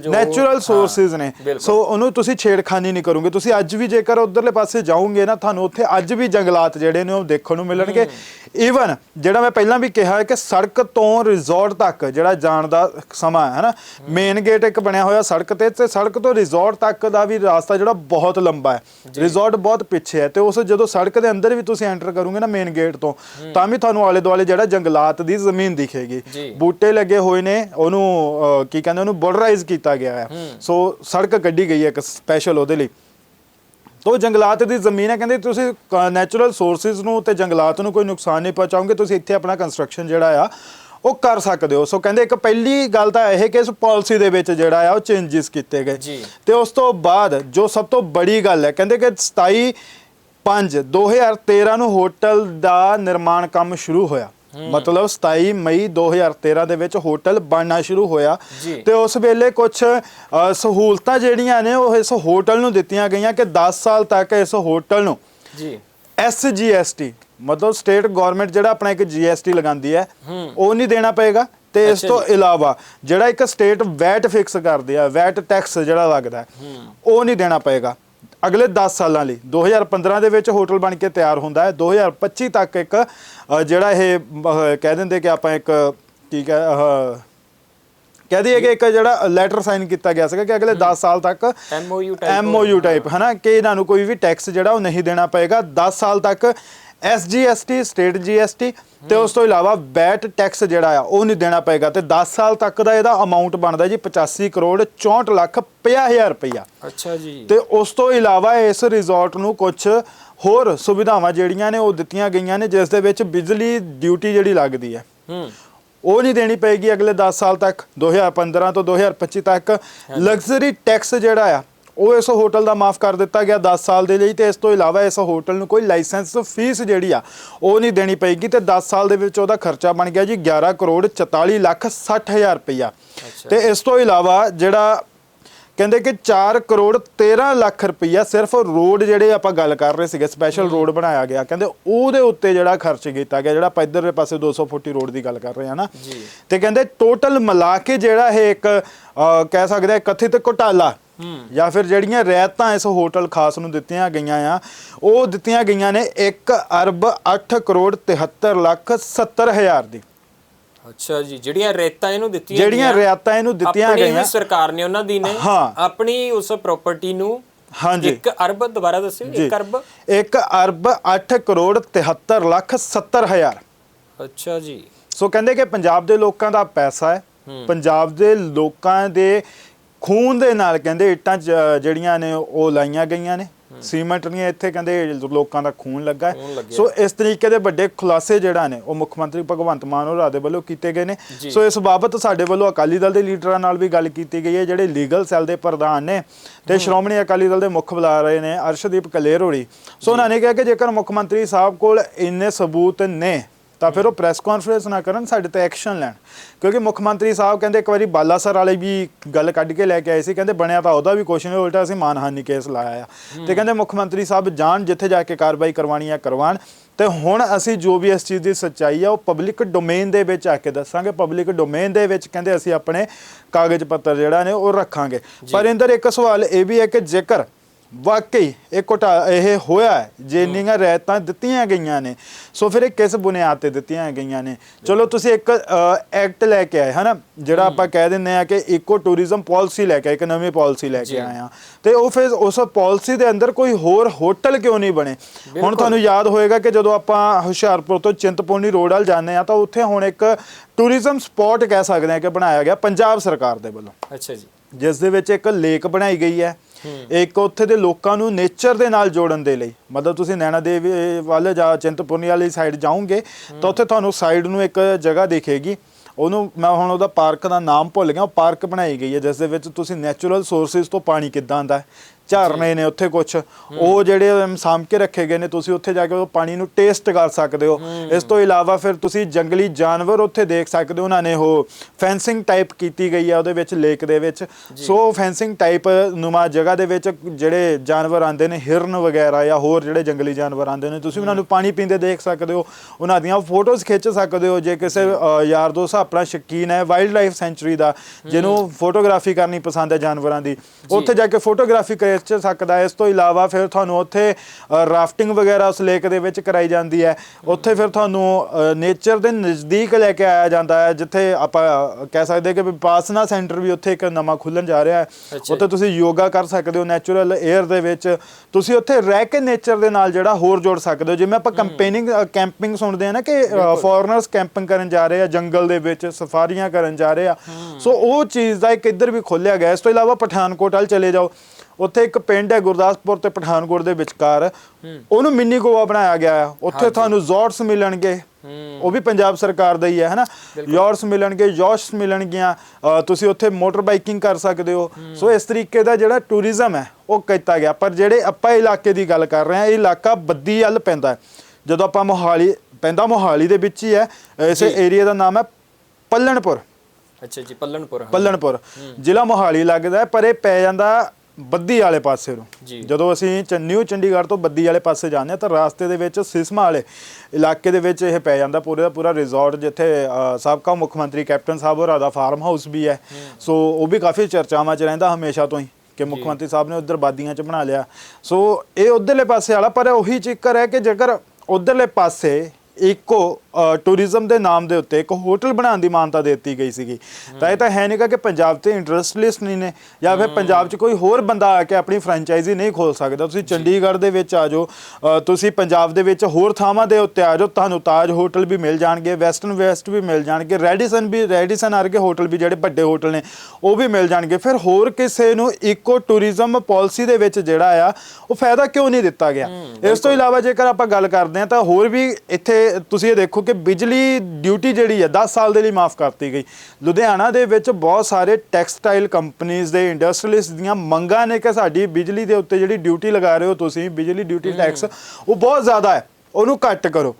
ਨੈਚੁਰਲ ਸੋਰਸਸ ਨੇ। ਸੋ ਉਹਨੂੰ ਤੁਸੀਂ ਛੇੜਖਾਨੀ ਨਹੀਂ ਕਰੋਗੇ। ਤੁਸੀਂ ਅੱਜ ਵੀ ਜੇਕਰ ਉਧਰਲੇ ਪਾਸੇ ਜਾਓਗੇ ਨਾ ਤੁਹਾਨੂੰ ਉੱਥੇ ਅੱਜ ਵੀ ਜੰਗਲਾਤ ਜਿਹੜੇ ਨੇ ਉਹ ਦੇਖਣ ਨੂੰ ਮਿਲਣਗੇ। ਈਵਨ ਜਿਹੜਾ ਮੈਂ ਪਹਿਲਾਂ ਵੀ ਕਿਹਾ ਹੈ ਕਿ ਸੜਕ ਤੋਂ ਰਿਜ਼ੋਰਟ ਤੱਕ ਜਿਹੜਾ ਜਾਣ ਦਾ ਸਮਾਂ ਹੈ ਨਾ ਮੇਨ ਗੇਟ ਇੱਕ ਬਣਿਆ ਹੋਇਆ ਸੜਕ ਤੇ ਤੇ ਸੜਕ ਤੋਂ ਰਿਜ਼ੋਰਟ ਤੱਕ ਦਾ ਵੀ ਰਾਸਤਾ ਜਿਹੜਾ ਬਹੁਤ ਲੰਬਾ ਹੈ। ਰਿਜ਼ੋਰਟ ਬਹੁਤ ਪਿੱਛੇ ਹੈ ਤੇ ਉਸ ਜਦੋਂ ਸੜਕ ਦੇ ਅੰਦਰ ਵੀ ਤੁਸੀਂ ਐਂਟਰ ਕਰੋਗੇ ਨਾ ਮੇਨ ਗੇਟ ਤੋਂ ਤਾਂ ਵੀ ਤੁਹਾਨੂੰ ਆਲੇ ਦੁਆਲੇ ਜਿਹੜਾ ਜੰਗਲਾਤ ਦੀ ਜ਼ਮੀਨ ਦਿਖੇਗੀ। ਬੂਟੇ ਲੱਗੇ ਹੋਏ ਨੇ ਉਹਨੂੰ ਕੀ ਕਹਿੰਦੇ ਉਹਨੂੰ ਬੋਰਡਰਾਈਜ਼ ਕੀਤਾ ਗਿਆ ਹੈ। ਸੋ ਸੜਕ ਕੱਢੀ ਗਈ ਹੈ ਇੱਕ ਸਪੈਸ਼ਲ ਉਹਦੇ ਲਈ। ਤੋ ਜੰਗਲਾਤ ਦੀ ਜ਼ਮੀਨ ਹੈ ਕਹਿੰਦੇ ਤੁਸੀਂ ਨੈਚੁਰਲ ਸੋਰਸਸ ਨੂੰ ਤੇ ਜੰਗਲਾਤ ਨੂੰ ਕੋਈ ਨੁਕਸਾਨ ਨਹੀਂ ਪਹੁੰਚਾਓਗੇ ਤੁਸੀਂ ਇੱਥੇ ਆਪਣਾ ਕੰਸਟਰਕਸ਼ਨ ਜਿਹੜਾ ਆ ਉਹ ਕਰ ਸਕਦੇ ਹੋ। ਸੋ ਕਹਿੰਦੇ ਇੱਕ ਪਹਿਲੀ ਗੱਲ ਤਾਂ ਇਹ ਕਿ ਇਸ ਪਾਲਿਸੀ ਦੇ ਵਿੱਚ ਜਿਹੜਾ ਆ ਉਹ ਚੇਂਜਸ ਕੀਤੇ ਗਏ। ਤੇ ਉਸ ਤੋਂ ਬਾਅਦ ਜੋ ਸਭ ਤੋਂ ਬੜੀ ਗੱਲ ਹੈ ਕਹਿੰਦੇ ਕਿ 27 5 2013 ਨੂੰ ਹੋਟਲ ਦਾ ਨਿਰਮਾਣ ਕੰਮ ਸ਼ੁਰੂ ਹੋਇਆ। ਮਤਲਬ 27 ਮਈ 2013 ਦੇ ਵਿੱਚ ਹੋਟਲ ਬਣਨਾ ਸ਼ੁਰੂ ਹੋਇਆ। ਜੀ। ਤੇ ਉਸ ਵੇਲੇ ਕੁਝ ਸਹੂਲਤਾਂ ਜਿਹੜੀਆਂ ਨੇ ਉਹ ਇਸ ਹੋਟਲ ਨੂੰ ਦਿੱਤੀਆਂ ਗਈਆਂ ਕਿ 10 ਸਾਲ ਤੱਕ ਇਸ ਹੋਟਲ ਨੂੰ। ਜੀ। ਐਸਜੀਐਸਟੀ ਮਤਲਬ ਸਟੇਟ ਗਵਰਨਮੈਂਟ ਜਿਹੜਾ ਆਪਣਾ ਇੱਕ ਜੀਐਸਟੀ ਲਗਾਉਂਦੀ ਹੈ ਉਹ ਨਹੀਂ ਦੇਣਾ ਪਏਗਾ। ਤੇ ਇਸ ਤੋਂ ਇਲਾਵਾ ਜਿਹੜਾ ਇੱਕ ਸਟੇਟ ਵੈਟ ਫਿਕਸ ਕਰਦੇ ਆ ਵੈਟ ਟੈਕਸ ਜਿਹੜਾ ਲੱਗਦਾ ਉਹ ਨਹੀਂ ਦੇਣਾ ਪਏਗਾ। ਅਗਲੇ 10 ਸਾਲਾਂ ਲਈ। 2015 ਦੇ ਵਿੱਚ ਹੋਟਲ ਬਣ ਕੇ ਤਿਆਰ ਹੁੰਦਾ ਹੈ। 2025 ਤੱਕ ਇੱਕ ਜਿਹੜਾ ਇਹ ਕਹਿ ਦਿੰਦੇ ਕਿ ਆਪਾਂ ਇੱਕ ਕੀ ਕਹਿ ਕਹਿ ਦਈਏ ਕਿ ਇੱਕ ਜਿਹੜਾ ਲੈਟਰ ਸਾਈਨ ਕੀਤਾ ਗਿਆ ਸੀਗਾ ਕਿ ਅਗਲੇ 10 ਸਾਲ ਤੱਕ MOU type ਐਮਓਯੂ ਟਾਈਪ ਹਨਾ ਕਿ ਇਹਨਾਂ ਨੂੰ ਕੋਈ ਵੀ ਟੈਕਸ ਜਿਹੜਾ ਉਹ ਨਹੀਂ ਦੇਣਾ ਪਏਗਾ। 10 ਸਾਲ ਤੱਕ ਐਸਜੀਐਸਟੀ ਸਟੇਟ ਜੀਐਸਟੀ ਤੇ ਉਸ ਤੋਂ ਇਲਾਵਾ ਵੈਟ ਟੈਕਸ ਜਿਹੜਾ ਆ ਉਹ ਨਹੀਂ ਦੇਣਾ ਪਏਗਾ ਤੇ 10 ਸਾਲ ਤੱਕ ਦਾ ਇਹਦਾ ਅਮਾਉਂਟ ਬਣਦਾ ਜੀ 85 ਕਰੋੜ 64 ਲੱਖ 50000 ਰੁਪਈਆ। ਅੱਛਾ ਜੀ। ਤੇ ਉਸ ਤੋਂ ਇਲਾਵਾ ਇਸ ਰਿਜ਼ੋਰਟ ਨੂੰ ਕੁਝ ਹੋਰ ਸੁਵਿਧਾਵਾਂ ਜਿਹੜੀਆਂ ਨੇ ਉਹ ਦਿੱਤੀਆਂ ਗਈਆਂ ਨੇ ਜਿਸ ਦੇ ਵਿੱਚ ਬਿਜਲੀ ਡਿਊਟੀ ਜਿਹੜੀ ਲੱਗਦੀ ਹੈ ਹੂੰ। ਉਹ ਨਹੀਂ ਦੇਣੀ ਪਏਗੀ ਅਗਲੇ 10 ਸਾਲ ਤੱਕ 2015 ਤੋਂ 2025 ਤੱਕ। ਲਗਜ਼ਰੀ ਟੈਕਸ ਜਿਹੜਾ ਆ ਉਹ ਇਸ ਹੋਟਲ ਦਾ ਮਾਫ ਕਰ ਦਿੱਤਾ ਗਿਆ 10 ਸਾਲ ਦੇ ਲਈ ਤੇ ਇਸ ਤੋਂ ਇਲਾਵਾ ਇਸ ਹੋਟਲ ਨੂੰ ਕੋਈ ਲਾਇਸੈਂਸ ਫੀਸ ਜਿਹੜੀ ਆ ਉਹ ਨਹੀਂ ਦੇਣੀ ਪਏਗੀ ਤੇ 10 ਸਾਲ ਦੇ ਵਿੱਚ ਉਹਦਾ ਖਰਚਾ ਬਣ ਗਿਆ ਜੀ 11 ਕਰੋੜ 44 ਲੱਖ 60 ਹਜ਼ਾਰ ਰੁਪਈਆ ਅੱਛਾ। ਤੇ ਇਸ ਤੋਂ ਇਲਾਵਾ ਜਿਹੜਾ ਕਹਿੰਦੇ ਕਿ 4 ਕਰੋੜ 13 ਲੱਖ ਰੁਪਈਆ ਸਿਰਫ ਰੋਡ ਜਿਹੜੇ ਆਪਾਂ ਗੱਲ ਕਰ ਰਹੇ ਸੀਗੇ ਸਪੈਸ਼ਲ ਰੋਡ ਬਣਾਇਆ ਗਿਆ। ਕਹਿੰਦੇ ਉਹਦੇ ਉੱਤੇ ਜਿਹੜਾ ਖਰਚ ਕੀਤਾ ਗਿਆ ਜਿਹੜਾ ਆਪਾਂ ਇੱਧਰਲੇ ਪਾਸੇ 200 ਫੁੱਟੀ ਰੋਡ ਦੀ ਗੱਲ ਕਰ ਰਹੇ ਹਾਂ ਨਾ। ਤੇ ਕਹਿੰਦੇ ਟੋਟਲ ਮਿਲਾ ਕੇ ਜਿਹੜਾ ਇਹ ਇੱਕ ਕਹਿ ਸਕਦੇ ਆ ਕਥਿਤ ਘੁਟਾਲਾ ਜਾਂ ਫਿਰ ਜਿਹੜੀਆਂ ਰਿਆਇਤਾਂ ਇਸ ਹੋਟਲ ਖਾਸ ਨੂੰ ਦਿੱਤੀਆਂ ਗਈਆਂ ਆ ਉਹ ਦਿੱਤੀਆਂ ਗਈਆਂ ਨੇ 1 ਅਰਬ 8 ਕਰੋੜ 73 ਲੱਖ 70 ਹਜ਼ਾਰ ਦੀ। ਅੱਛਾ ਜੀ ਜਿਹੜੀਆਂ ਰੇਤਾਂ ਇਹਨੂੰ ਦਿੱਤੀਆਂ ਜਿਹੜੀਆਂ ਰਿਆਇਤਾਂ ਇਹਨੂੰ ਦਿੱਤੀਆਂ ਆਪਣੀ ਗਈਆਂ। ਸਰਕਾਰ ਨੇ ਉਹਨਾਂ ਦੀ ਨੇ। ਆਪਣੀ ਉਸ ਪ੍ਰਾਪਰਟੀ ਨੂੰ ਹਾਂਜੀ। 1 ਅਰਬ ਦੁਬਾਰਾ ਦੱਸਿਓ 1 ਅਰਬ? 1 ਅਰਬ 8 ਕਰੋੜ 73 ਲੱਖ 70 ਹਜ਼ਾਰ। ਅੱਛਾ ਜੀ। ਸੋ ਕਹਿੰਦੇ ਕਿ ਪੰਜਾਬ ਦੇ ਲੋਕਾਂ ਦਾ ਪੈਸਾ ਹੈ। ਪੰਜਾਬ ਦੇ ਲੋਕਾਂ ਦੇ ਖੂਨ ਦੇ ਨਾਲ ਕਹਿੰਦੇ ਇੱਟਾਂ ਜਿਹੜੀਆਂ ਨੇ ਉਹ ਲਾਈਆਂ ਗਈਆਂ ਨੇ। ਸੀਮੈਂਟ ਦੀਆਂ ਇੱਥੇ ਕਹਿੰਦੇ ਲੋਕਾਂ ਦਾ ਖੂਨ ਲੱਗਾ। ਸੋ ਇਸ ਤਰੀਕੇ ਦੇ ਵੱਡੇ ਖੁਲਾਸੇ ਜਿਹੜਾ ਨੇ ਉਹ ਮੁੱਖ ਮੰਤਰੀ ਭਗਵੰਤ ਮਾਨ ਹੋਰਾਂ ਦੇ ਵੱਲੋਂ ਕੀਤੇ ਗਏ ਨੇ। ਸੋ ਇਸ ਬਾਬਤ ਸਾਡੇ ਵੱਲੋਂ ਅਕਾਲੀ ਦਲ ਦੇ ਲੀਡਰਾਂ ਨਾਲ ਵੀ ਗੱਲ ਕੀਤੀ ਗਈ ਹੈ। ਜਿਹੜੇ ਲੀਗਲ ਸੈੱਲ ਦੇ ਪ੍ਰਧਾਨ ਨੇ ਤੇ ਸ਼੍ਰੋਮਣੀ ਅਕਾਲੀ ਦਲ ਦੇ ਮੁੱਖ ਬੁਲਾ ਰਹੇ ਨੇ ਅਰਸ਼ਦੀਪ ਕਲੇਰ ਹੋਰੀ। ਸੋ ਉਹਨਾਂ ਨੇ ਕਿਹਾ ਕਿ ਜੇਕਰ ਮੁੱਖ ਮੰਤਰੀ ਸਾਹਿਬ ਕੋਲ ਇੰਨੇ ਸਬੂਤ ਨੇ ਤਾਂ ਫਿਰ ਉਹ ਪ੍ਰੈਸ ਕਾਨਫਰੰਸ ਨਾ ਕਰਨ ਸਾਡੇ ਤੇ ਐਕਸ਼ਨ ਲੈਣ। ਕਿਉਂਕਿ ਮੁੱਖ ਮੰਤਰੀ ਸਾਹਿਬ ਕਹਿੰਦੇ ਇੱਕ ਵਾਰੀ ਬਾਲਾਸਰ ਵਾਲੇ ਵੀ ਗੱਲ ਕੱਢ ਕੇ ਲੈ ਕੇ ਆਏ ਸੀ ਕਹਿੰਦੇ ਬਣਿਆ ਤਾਂ ਉਹਦਾ ਵੀ ਨਹੀਂ ਉਲਟਾ ਅਸੀਂ ਮਾਨਹਾਨੀ ਕੇਸ ਲਾਇਆ ਆ। ਤੇ ਕਹਿੰਦੇ ਮੁੱਖ ਮੰਤਰੀ ਸਾਹਿਬ ਜਾਣ ਜਿੱਥੇ ਜਾ ਕੇ ਕਾਰਵਾਈ ਕਰਵਾਣੀ ਆ ਕਰਵਾਣ ਤੇ ਹੁਣ ਅਸੀਂ ਜੋ ਵੀ ਇਸ ਚੀਜ਼ ਦੀ ਸੱਚਾਈ ਆ ਉਹ ਪਬਲਿਕ ਡੋਮੇਨ ਦੇ ਵਿੱਚ ਆ ਕੇ ਦੱਸਾਂਗੇ। ਪਬਲਿਕ ਡੋਮੇਨ ਦੇ ਵਿੱਚ ਕਹਿੰਦੇ ਅਸੀਂ ਆਪਣੇ ਕਾਗਜ਼ ਪੱਤਰ ਜਿਹੜਾ ਨੇ ਉਹ ਰੱਖਾਂਗੇ। ਪਰ ਇੰਦਰ ਇੱਕ ਸਵਾਲ ਇਹ ਵੀ ਹੈ ਕਿ ਜੇਕਰ ਵਾਕਈ ਇਹ ਘੁਟਾ ਇਹ ਹੋਇਆ ਹੈ, ਜੇ ਇੰਨੀਆਂ ਰਿਆਇਤਾਂ ਦਿੱਤੀਆਂ ਗਈਆਂ ਨੇ। ਸੋ ਫਿਰ ਇਹ ਕਿਸ ਬੁਨਿਆਦ ਤੇ ਦਿੱਤੀਆਂ ਗਈਆਂ ਨੇ? ਚਲੋ ਤੁਸੀਂ ਇੱਕ ਐਕਟ ਲੈ ਕੇ ਆਏ ਹਨਾ? ਜਿਹੜਾ ਆਪਾਂ ਕਹਿ ਦਿੰਦੇ ਆ ਕਿ ਇਕੋ ਟੂਰਿਜ਼ਮ ਪਾਲਿਸੀ ਲੈ ਕੇ ਆਏ, ਇੱਕ ਨਵੀਂ ਪਾਲਿਸੀ ਲੈ। ਕੇ ਆਏ ਆ ਤੇ ਉਹ ਫਿਰ ਉਸ ਪਾਲਿਸੀ ਦੇ ਅੰਦਰ ਕੋਈ ਹੋਰ ਹੋਟਲ ਕਿਉਂ ਨਹੀਂ ਬਣੇ? ਹੁਣ। ਤੁਹਾਨੂੰ ਯਾਦ ਹੋਏਗਾ ਕਿ ਜਦੋਂ ਆਪਾਂ ਹੁਸ਼ਿਆਰਪੁਰ ਤੋਂ ਚਿੰਤਪੁਰਨੀ ਰੋਡ ਵੱਲ ਜਾਂਦੇ ਆ ਤਾਂ ਉੱਥੇ ਹੁਣ ਇੱਕ ਟੂਰਿਜ਼ਮ ਸਪੌਟ ਕਹਿ ਸਕਦੇ ਆ ਕਿ ਬਣਾਇਆ ਗਿਆ ਪੰਜਾਬ ਸਰਕਾਰ ਦੇ ਵੱਲੋਂ। ਅੱਛਾ ਜੀ। ਜਿਸ ਦੇ ਵਿੱਚ ਇੱਕ ਲੇਕ ਬਣਾਈ ਗਈ ਹੈ। ਇੱਕ ਉੱਥੇ ਦੇ ਲੋਕਾਂ ਨੂੰ ਨੇਚਰ ਦੇ ਨਾਲ ਜੋੜਨ ਦੇ ਲਈ। ਮਤਲਬ ਤੁਸੀਂ ਨੈਣਾ ਦੇਵੀ ਵੱਲ ਜਾਂ ਚਿੰਤਪੁਰਨੀ ਵਾਲੀ ਸਾਈਡ ਜਾਓਗੇ, ਤਾਂ ਉੱਥੇ ਤੁਹਾਨੂੰ ਸਾਈਡ ਨੂੰ ਇੱਕ ਜਗ੍ਹਾ ਦਿਖੇਗੀ। ਉਹਨੂੰ ਮੈਂ ਹੁਣ ਉਹਦਾ ਪਾਰਕ ਦਾ ਨਾਮ ਭੁੱਲ ਗਿਆ, ਉਹ ਪਾਰਕ ਬਣਾਈ ਗਈ ਹੈ, ਜਿਸ ਦੇ ਵਿੱਚ ਤੁਸੀਂ ਨੈਚੁਰਲ ਸੋਰਸਸ ਤੋਂ ਪਾਣੀ ਕਿੱਦਾਂ ਆਉਂਦਾ ਝਰਨੇ ਨੇ ਉੱਥੇ ਕੁਝ ਉਹ ਜਿਹੜੇ ਸਾਂਭ ਕੇ ਰੱਖੇ ਗਏ ਨੇ ਤੁਸੀਂ ਉੱਥੇ ਜਾ ਕੇ ਉਹ ਪਾਣੀ ਨੂੰ ਟੇਸਟ ਕਰ ਸਕਦੇ ਹੋ। ਇਸ ਤੋਂ ਇਲਾਵਾ ਫਿਰ ਤੁਸੀਂ ਜੰਗਲੀ ਜਾਨਵਰ ਉੱਥੇ ਦੇਖ ਸਕਦੇ ਹੋ ਉਹਨਾਂ ਨੇ ਉਹ ਫੈਂਸਿੰਗ ਟਾਈਪ ਕੀਤੀ ਗਈ ਹੈ ਉਹਦੇ ਵਿੱਚ ਲੇਕ ਦੇ ਵਿੱਚ। ਸੋ ਫੈਂਸਿੰਗ ਟਾਈਪ ਨੁਮਾ ਜਗ੍ਹਾ ਦੇ ਵਿੱਚ ਜਿਹੜੇ ਜਾਨਵਰ ਆਉਂਦੇ ਨੇ ਹਿਰਨ ਵਗੈਰਾ ਜਾਂ ਹੋਰ ਜਿਹੜੇ ਜੰਗਲੀ ਜਾਨਵਰ ਆਉਂਦੇ ਨੇ ਤੁਸੀਂ ਉਹਨਾਂ ਨੂੰ ਪਾਣੀ ਪੀਂਦੇ ਦੇਖ ਸਕਦੇ ਹੋ ਉਹਨਾਂ ਦੀਆਂ ਫੋਟੋਜ਼ ਖਿੱਚ ਸਕਦੇ ਹੋ। ਜੇ ਕਿਸੇ ਯਾਰ ਦੋਸਤ ਆਪਣਾ ਸ਼ੌਕੀਨ ਹੈ ਵਾਈਲਡ ਲਾਈਫ ਸੈਂਚੁਰੀ ਦਾ ਜਿਹਨੂੰ ਫੋਟੋਗ੍ਰਾਫੀ ਕਰਨੀ ਪਸੰਦ ਹੈ ਜਾਨਵਰਾਂ ਦੀ ਉੱਥੇ ਜਾ ਕੇ ਫੋਟੋਗ੍ਰਾਫੀ ਖਿੱਚ ਸਕਦਾ ਹੈ। ਇਸ ਤੋਂ ਇਲਾਵਾ ਫਿਰ ਤੁਹਾਨੂੰ ਉੱਥੇ ਰਾਫਟਿੰਗ ਵਗੈਰਾ ਉਸ ਲੇਕ ਦੇ ਵਿੱਚ ਕਰਾਈ ਜਾਂਦੀ ਹੈ। ਉੱਥੇ ਫਿਰ ਤੁਹਾਨੂੰ ਨੇਚਰ ਦੇ ਨਜ਼ਦੀਕ ਲੈ ਕੇ ਆਇਆ ਜਾਂਦਾ ਹੈ ਜਿੱਥੇ ਆਪਾਂ ਕਹਿ ਸਕਦੇ ਕਿ ਵਿਪਾਸਨਾ ਸੈਂਟਰ ਵੀ ਉੱਥੇ ਇੱਕ ਨਵਾਂ ਖੁੱਲਣ ਜਾ ਰਿਹਾ ਹੈ। ਉੱਥੇ ਤੁਸੀਂ ਯੋਗਾ ਕਰ ਸਕਦੇ ਹੋ ਨੈਚੁਰਲ 에ਅਰ ਦੇ ਵਿੱਚ। ਤੁਸੀਂ ਉੱਥੇ ਰਹਿ ਕੇ ਨੇਚਰ ਦੇ ਨਾਲ ਜਿਹੜਾ ਹੋਰ ਜੋੜ ਸਕਦੇ ਹੋ। ਜਿਵੇਂ ਆਪਾਂ ਕੰਪੇਨਿੰਗ ਕੈਂਪਿੰਗ ਸੁਣਦੇ ਆ ਨਾ ਕਿ ਫੋਰਨਰਸ ਕੈਂਪਿੰਗ ਕਰਨ ਜਾ ਰਹੇ ਆ ਜੰਗਲ ਦੇ ਵਿੱਚ ਸਫਾਰੀਆਂ ਕਰਨ ਜਾ ਰਹੇ ਆ। ਸੋ ਉਹ ਚੀਜ਼ ਦਾ ਇੱਕ ਇੱਧਰ ਵੀ ਖੋਲਿਆ ਗਿਆ। ਇਸ ਤੋਂ ਇਲਾਵਾ ਪਠਾਨਕੋਟ ਵੱਲ ਚਲੇ ਜਾਓ। ਉੱਥੇ ਇੱਕ ਪਿੰਡ ਹੈ ਗੁਰਦਾਸਪੁਰ ਤੇ ਪਠਾਨਕੋਟ ਦੇ ਵਿਚਕਾਰ। ਉਹਨੂੰ ਮਿੰਨੀ ਗੋਆ ਬਣਾਇਆ ਗਿਆ ਹੈ। ਉੱਥੇ ਤੁਹਾਨੂੰ ਜ਼ੋਰਟਸ ਮਿਲਣਗੇ। ਉਹ ਵੀ ਪੰਜਾਬ ਸਰਕਾਰ ਦਾ ਹੀ ਹੈ ਹਨਾ? ਯੋਰਸ ਮਿਲਣਗੇ ਯੋਸ਼ ਮਿਲਣਗੀਆਂ। ਤੁਸੀਂ ਉੱਥੇ ਮੋਟਰ ਬਾਈਕਿੰਗ ਕਰ ਸਕਦੇ ਹੋ। ਸੋ ਇਸ ਤਰੀਕੇ ਦਾ ਜਿਹੜਾ ਟੂਰਿਜ਼ਮ ਹੈ ਉਹ ਕੀਤਾ ਗਿਆ। ਪਰ ਜਿਹੜੇ ਆਪਾਂ ਇਲਾਕੇ ਦੀ ਗੱਲ ਕਰ ਰਹੇ ਹਾਂ ਇਹ ਇਲਾਕਾ ਬੱਦੀ ਵੱਲ ਪੈਂਦਾ ਜਦੋਂ ਆਪਾਂ ਮੋਹਾਲੀ ਪੈਂਦਾ ਮੋਹਾਲੀ ਦੇ ਵਿੱਚ ਹੀ ਹੈ। ਇਸੇ ਏਰੀਆ ਦਾ ਨਾਮ ਹੈ ਪੱਲਣਪੁਰ। ਅੱਛਾ ਜੀ ਪੱਲਣਪੁਰ। ਪੱਲਣਪੁਰ। ਜ਼ਿਲ੍ਹਾ ਮੋਹਾਲੀ ਲੱਗਦਾ ਪਰ ਇਹ ਪੈ ਜਾਂਦਾ ਬੱਦੀ ਵਾਲੇ ਪਾਸੇ ਨੂੰ। ਜਦੋਂ ਅਸੀਂ ਨਿਊ ਚੰਡੀਗੜ੍ਹ ਤੋਂ ਬੱਦੀ ਵਾਲੇ ਪਾਸੇ ਜਾਂਦੇ ਹਾਂ ਤਾਂ ਰਾਸਤੇ ਦੇ ਵਿੱਚ ਸਿਸਮਾ ਵਾਲੇ ਇਲਾਕੇ ਦੇ ਵਿੱਚ ਇਹ ਪੈ ਜਾਂਦਾ। ਪੂਰੇ ਦਾ ਪੂਰਾ ਰਿਜ਼ੋਰਟ ਜਿੱਥੇ ਸਾਬਕਾ ਮੁੱਖ ਮੰਤਰੀ ਕੈਪਟਨ ਸਾਹਿਬ ਹੋਰਾਂ ਦਾ ਫਾਰਮ ਹਾਊਸ ਵੀ ਹੈ। ਸੋ ਉਹ ਵੀ ਕਾਫੀ ਚਰਚਾਵਾਂ 'ਚ ਰਹਿੰਦਾ ਹਮੇਸ਼ਾ ਤੋਂ ਹੀ ਕਿ ਮੁੱਖ ਮੰਤਰੀ ਸਾਹਿਬ ਨੇ ਉਧਰ ਬਾਦੀਆਂ 'ਚ ਬਣਾ ਲਿਆ। ਸੋ ਇਹ ਉਧਰਲੇ ਪਾਸੇ ਵਾਲਾ ਪਰ ਉਹੀ ਚੱਕਰ ਹੈ ਕਿ ਜੇਕਰ ਉਧਰਲੇ ਪਾਸੇ ਇੱਕੋ ਟੂਰਿਜ਼ਮ ਦੇ ਨਾਮ ਦੇ ਉੱਤੇ ਇੱਕ ਹੋਟਲ ਬਣਾਉਣ ਦੀ ਮਾਨਤਾ ਦਿੱਤੀ ਗਈ ਸੀਗੀ। ਤਾਂ ਇਹ ਤਾਂ ਹੈ ਨਹੀਂਗਾ ਕਿ ਪੰਜਾਬ ਤੇ ਇੰਟਰਸਟ ਲਿਸਟ ਨਹੀਂ ਨੇ ਜਾਂ ਫਿਰ ਪੰਜਾਬ 'ਚ ਕੋਈ ਹੋਰ ਬੰਦਾ ਆ ਕੇ ਆਪਣੀ ਫਰੈਂਚਾਈਜ਼ੀ ਨਹੀਂ ਖੋਲ ਸਕਦਾ। ਤੁਸੀਂ ਚੰਡੀਗੜ੍ਹ ਦੇ ਵਿੱਚ ਆ ਜਾਓ ਤੁਸੀਂ ਪੰਜਾਬ ਦੇ ਵਿੱਚ ਹੋਰ ਥਾਵਾਂ ਦੇ ਉੱਤੇ ਆ ਜਾਓ ਤੁਹਾਨੂੰ ਤਾਜ ਹੋਟਲ ਵੀ ਮਿਲ ਜਾਣਗੇ ਵੈਸਟਰਨ ਵੈਸਟ ਵੀ ਮਿਲ ਜਾਣਗੇ ਰੈਡੀਸਨ ਵੀ ਰੈਡੀਸਨ ਵਰਗੇ ਹੋਟਲ ਵੀ ਜਿਹੜੇ ਵੱਡੇ ਹੋਟਲ ਨੇ ਉਹ ਵੀ ਮਿਲ ਜਾਣਗੇ। ਫਿਰ ਹੋਰ ਕਿਸੇ ਨੂੰ ਇਕੋ ਟੂਰਿਜ਼ਮ ਪਾਲਿਸੀ ਦੇ ਵਿੱਚ ਜਿਹੜਾ ਆ ਉਹ ਫਾਇਦਾ ਕਿਉਂ ਨਹੀਂ ਦਿੱਤਾ ਗਿਆ? ਇਸ ਤੋਂ ਇਲਾਵਾ ਜੇਕਰ ਆਪਾਂ ਗੱਲ ਕਰਦੇ ਹਾਂ ਤਾਂ ਹੋਰ ਵੀ ਇੱਥੇ ਤੁਸੀਂ ਇਹ ਦੇਖੋ ਕਿ ਬਿਜਲੀ ਡਿਊਟੀ ਜਿਹੜੀ ਹੈ 10 ਸਾਲ ਦੇ ਲਈ ਮਾਫ ਕਰਤੀ ਗਈ। ਲੁਧਿਆਣਾ ਦੇ ਵਿੱਚ ਬਹੁਤ ਸਾਰੇ ਟੈਕਸਟਾਈਲ ਕੰਪਨੀਆਂ ਦੇ ਇੰਡਸਟਰੀਅਲਿਸਟ ਦੀਆਂ ਮੰਗਾਂ ਨੇ ਕਿ ਸਾਡੀ ਬਿਜਲੀ ਦੇ ਉੱਤੇ ਜਿਹੜੀ ਡਿਊਟੀ ਲਗਾ ਰਹੇ ਹੋ ਤੁਸੀਂ ਬਿਜਲੀ ਡਿਊਟੀ ਟੈਕਸ ਉਹ ਬਹੁਤ ਜ਼ਿਆਦਾ ਹੈ। ਉਹਨੂੰ ਘੱਟ ਕਰੋ।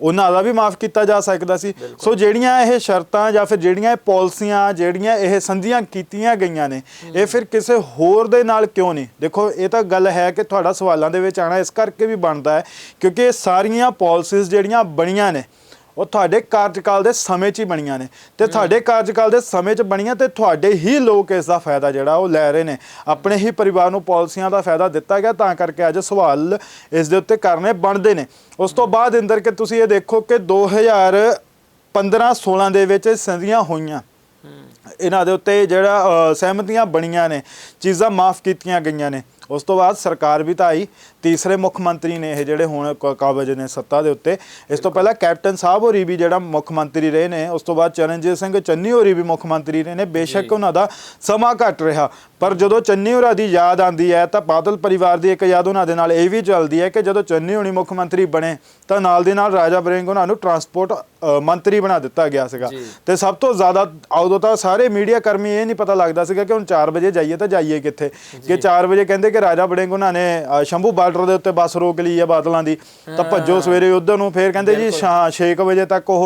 ਉਹਨਾਂ ਦਾ ਵੀ ਮਾਫ ਕੀਤਾ ਜਾ ਸਕਦਾ ਸੀ। ਸੋ ਜਿਹੜੀਆਂ ਇਹ ਸ਼ਰਤਾਂ ਜਾਂ ਫਿਰ ਜਿਹੜੀਆਂ ਇਹ ਪਾਲਿਸੀਆਂ ਜਿਹੜੀਆਂ ਇਹ ਸੰਧੀਆਂ ਕੀਤੀਆਂ ਗਈਆਂ ਨੇ ਇਹ ਫਿਰ ਕਿਸੇ ਹੋਰ ਦੇ ਨਾਲ ਕਿਉਂ ਨਹੀਂ? ਦੇਖੋ ਇਹ ਤਾਂ ਗੱਲ ਹੈ ਕਿ ਤੁਹਾਡਾ ਸਵਾਲਾਂ ਦੇ ਵਿੱਚ ਆਣਾ ਇਸ ਕਰਕੇ ਵੀ ਬਣਦਾ ਹੈ ਕਿਉਂਕਿ ਇਹ ਸਾਰੀਆਂ ਪਾਲਿਸੀਜ਼ ਜਿਹੜੀਆਂ ਬਣੀਆਂ ਨੇ ਉਹ ਤੁਹਾਡੇ ਕਾਰਜਕਾਲ ਦੇ ਸਮੇਂ 'ਚ ਹੀ ਬਣੀਆਂ ਨੇ। ਤੇ ਤੁਹਾਡੇ ਕਾਰਜਕਾਲ ਦੇ ਸਮੇਂ 'ਚ ਬਣੀਆਂ ਤੇ ਤੁਹਾਡੇ ਹੀ ਲੋਕ ਇਸ ਦਾ ਫਾਇਦਾ ਜਿਹੜਾ ਉਹ ਲੈ ਰਹੇ ਨੇ। ਆਪਣੇ ਹੀ ਪਰਿਵਾਰ ਨੂੰ ਪਾਲਿਸੀਆਂ ਦਾ ਫਾਇਦਾ ਦਿੱਤਾ ਗਿਆ, ਤਾਂ ਕਰਕੇ ਅੱਜ ਸਵਾਲ ਇਸ ਦੇ ਉੱਤੇ ਕਰਨੇ ਬਣਦੇ ਨੇ। ਉਸ ਤੋਂ ਬਾਅਦ ਇੰਦਰ ਕਿ ਤੁਸੀਂ ਇਹ ਦੇਖੋ ਕਿ 2015 16 ਦੇ ਵਿੱਚ ਸੰਧੀਆਂ ਹੋਈਆਂ। ਇਹਨਾਂ ਦੇ ਉੱਤੇ ਜਿਹੜਾ ਸਹਿਮਤੀਆਂ ਬਣੀਆਂ ਨੇ। ਚੀਜ਼ਾਂ ਮਾਫ ਕੀਤੀਆਂ ਗਈਆਂ ਨੇ। ਉਸ ਤੋਂ ਬਾਅਦ ਸਰਕਾਰ ਵੀ ਤਾਂ ਆਈ। ਤੀਸਰੇ ਮੁੱਖ ਮੰਤਰੀ ਨੇ ਇਹ ਜਿਹੜੇ ਹੁਣ ਕ- ਕਾਬਜ ਨੇ ਸੱਤਾ ਦੇ ਉੱਤੇ ਇਸ ਤੋਂ ਪਹਿਲਾਂ ਕੈਪਟਨ ਸਾਹਿਬ ਹੋਰੀ ਵੀ ਜਿਹੜਾ ਮੁੱਖ ਮੰਤਰੀ ਰਹੇ ਨੇ ਉਸ ਤੋਂ ਬਾਅਦ ਚਰਨਜੀਤ ਸਿੰਘ ਚੰਨੀ ਹੋਰੀ ਵੀ ਮੁੱਖ ਮੰਤਰੀ ਰਹੇ ਨੇ ਬੇਸ਼ੱਕ ਉਹਨਾਂ ਦਾ ਸਮਾਂ ਘੱਟ ਰਿਹਾ। ਪਰ ਜਦੋਂ ਚੰਨੀ ਹੋਰਾਂ ਦੀ ਯਾਦ ਆਂਦੀ ਹੈ ਤਾਂ ਬਾਦਲ ਪਰਿਵਾਰ ਦੀ ਇੱਕ ਯਾਦ ਉਹਨਾਂ ਦੇ ਨਾਲ ਇਹ ਵੀ ਚੱਲਦੀ ਹੈ ਕਿ ਜਦੋਂ ਚੰਨੀ ਹੋਣੀ ਮੁੱਖ ਮੰਤਰੀ ਬਣੇ ਤਾਂ ਨਾਲ ਦੀ ਨਾਲ ਰਾਜਾ ਬਰਿੰਗ ਉਹਨਾਂ ਨੂੰ ਟਰਾਂਸਪੋਰਟ ਅ, ਮੰਤਰੀ ਬਣਾ ਦਿੱਤਾ ਗਿਆ ਸੀਗਾ। ਤੇ ਸਭ ਤੋਂ ਜ਼ਿਆਦਾ ਉਦੋਂ ਤਾਂ ਸਾਰੇ ਮੀਡੀਆ ਕਰਮੀ ਇਹ ਨਹੀਂ ਪਤਾ ਲੱਗਦਾ ਸੀਗਾ ਕਿ ਹੁਣ 4 ਵਜੇ ਜਾਈਏ ਤਾਂ ਜਾਈਏ ਕਿੱਥੇ? ਕਿ 4 ਵਜੇ ਕਹਿੰਦੇ ਕਿ ਰਾਜਾ ਬੜਿੰਗ ਉਹਨਾਂ ਨੇ ਅ, ਸ਼ੰਭੂ ਬਾਰਡਰ ਦੇ ਉੱਤੇ ਬੱਸ ਰੋਕ ਲਈ ਹੈ ਬਾਦਲਾਂ ਦੀ ਤਾਂ ਭੱਜੋ ਸਵੇਰੇ ਉਧਰ ਨੂੰ ਫੇਰ ਕਹਿੰਦੇ ਜੀ 6 ਵਜੇ ਤੱਕ ਉਹ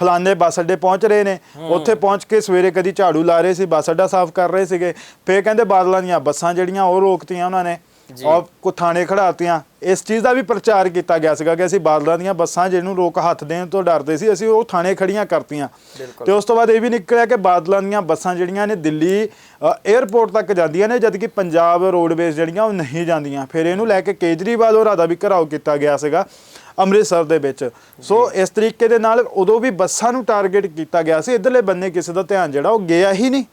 ਫਲਾਣੇ ਬੱਸ ਅੱਡੇ ਪਹੁੰਚ ਰਹੇ ਨੇ। ਉੱਥੇ ਪਹੁੰਚ ਕੇ ਸਵੇਰੇ ਕਦੀ ਝਾੜੂ ਲਾ ਰਹੇ ਸੀ ਬੱਸ ਅੱਡਾ ਸਾਫ਼ ਕਰ ਰਹੇ ਸੀਗੇ। ਫੇਰ ਕਹਿੰਦੇ ਬਾਦਲਾਂ ਦੀਆਂ ਬੱਸਾਂ ਜਿਹੜੀਆਂ ਉਹ ਰੋਕਤੀਆਂ ਉਹਨਾਂ ਨੇ। ਔਰ ਕੋ ਥਾਣੇ ਖੜਾਤੀਆਂ ਇਸ ਚੀਜ਼ ਦਾ ਵੀ ਪ੍ਰਚਾਰ ਕੀਤਾ ਗਿਆ ਸੀਗਾ ਕਿ ਅਸੀਂ ਬਾਦਲਾਂ ਦੀਆਂ ਬੱਸਾਂ ਜਿਹਨੂੰ ਰੋਕ ਹੱਥ ਦੇਣ ਤੋਂ ਡਰਦੇ ਸੀ ਅਸੀਂ ਉਹ ਥਾਣੇ ਖੜੀਆਂ ਕਰਤੀਆਂ। ਤੇ ਉਸ ਤੋਂ ਬਾਅਦ ਇਹ ਵੀ ਨਿਕਲਿਆ ਕਿ ਬਾਦਲਾਂ ਦੀਆਂ ਬੱਸਾਂ ਜਿਹੜੀਆਂ ਨੇ ਦਿੱਲੀ 에ਅਰਪੋਰਟ ਤੱਕ ਜਾਂਦੀਆਂ ਨੇ ਜਦਕਿ ਪੰਜਾਬ ਰੋਡਵੇਜ਼ ਜਿਹੜੀਆਂ ਉਹ ਨਹੀਂ ਜਾਂਦੀਆਂ। ਫਿਰ ਇਹਨੂੰ ਲੈ ਕੇ ਕੇਜਰੀਵਾਲ ਹੋਰਾਂ ਦਾ ਵੀ ਘਰਾਓ ਕੀਤਾ ਗਿਆ ਸੀਗਾ ਅੰਮ੍ਰਿਤਸਰ ਦੇ ਵਿੱਚ। ਸੋ ਇਸ ਤਰੀਕੇ ਦੇ ਨਾਲ ਉਦੋਂ ਵੀ ਬੱਸਾਂ ਨੂੰ ਟਾਰਗੇਟ ਕੀਤਾ ਗਿਆ ਸੀ। ਇਧਰਲੇ ਬੰਨੇ ਕਿਸੇ ਦਾ ਧਿਆਨ ਜਿਹੜਾ ਉਹ ਗਿਆ ਹੀ ਨਹੀਂ।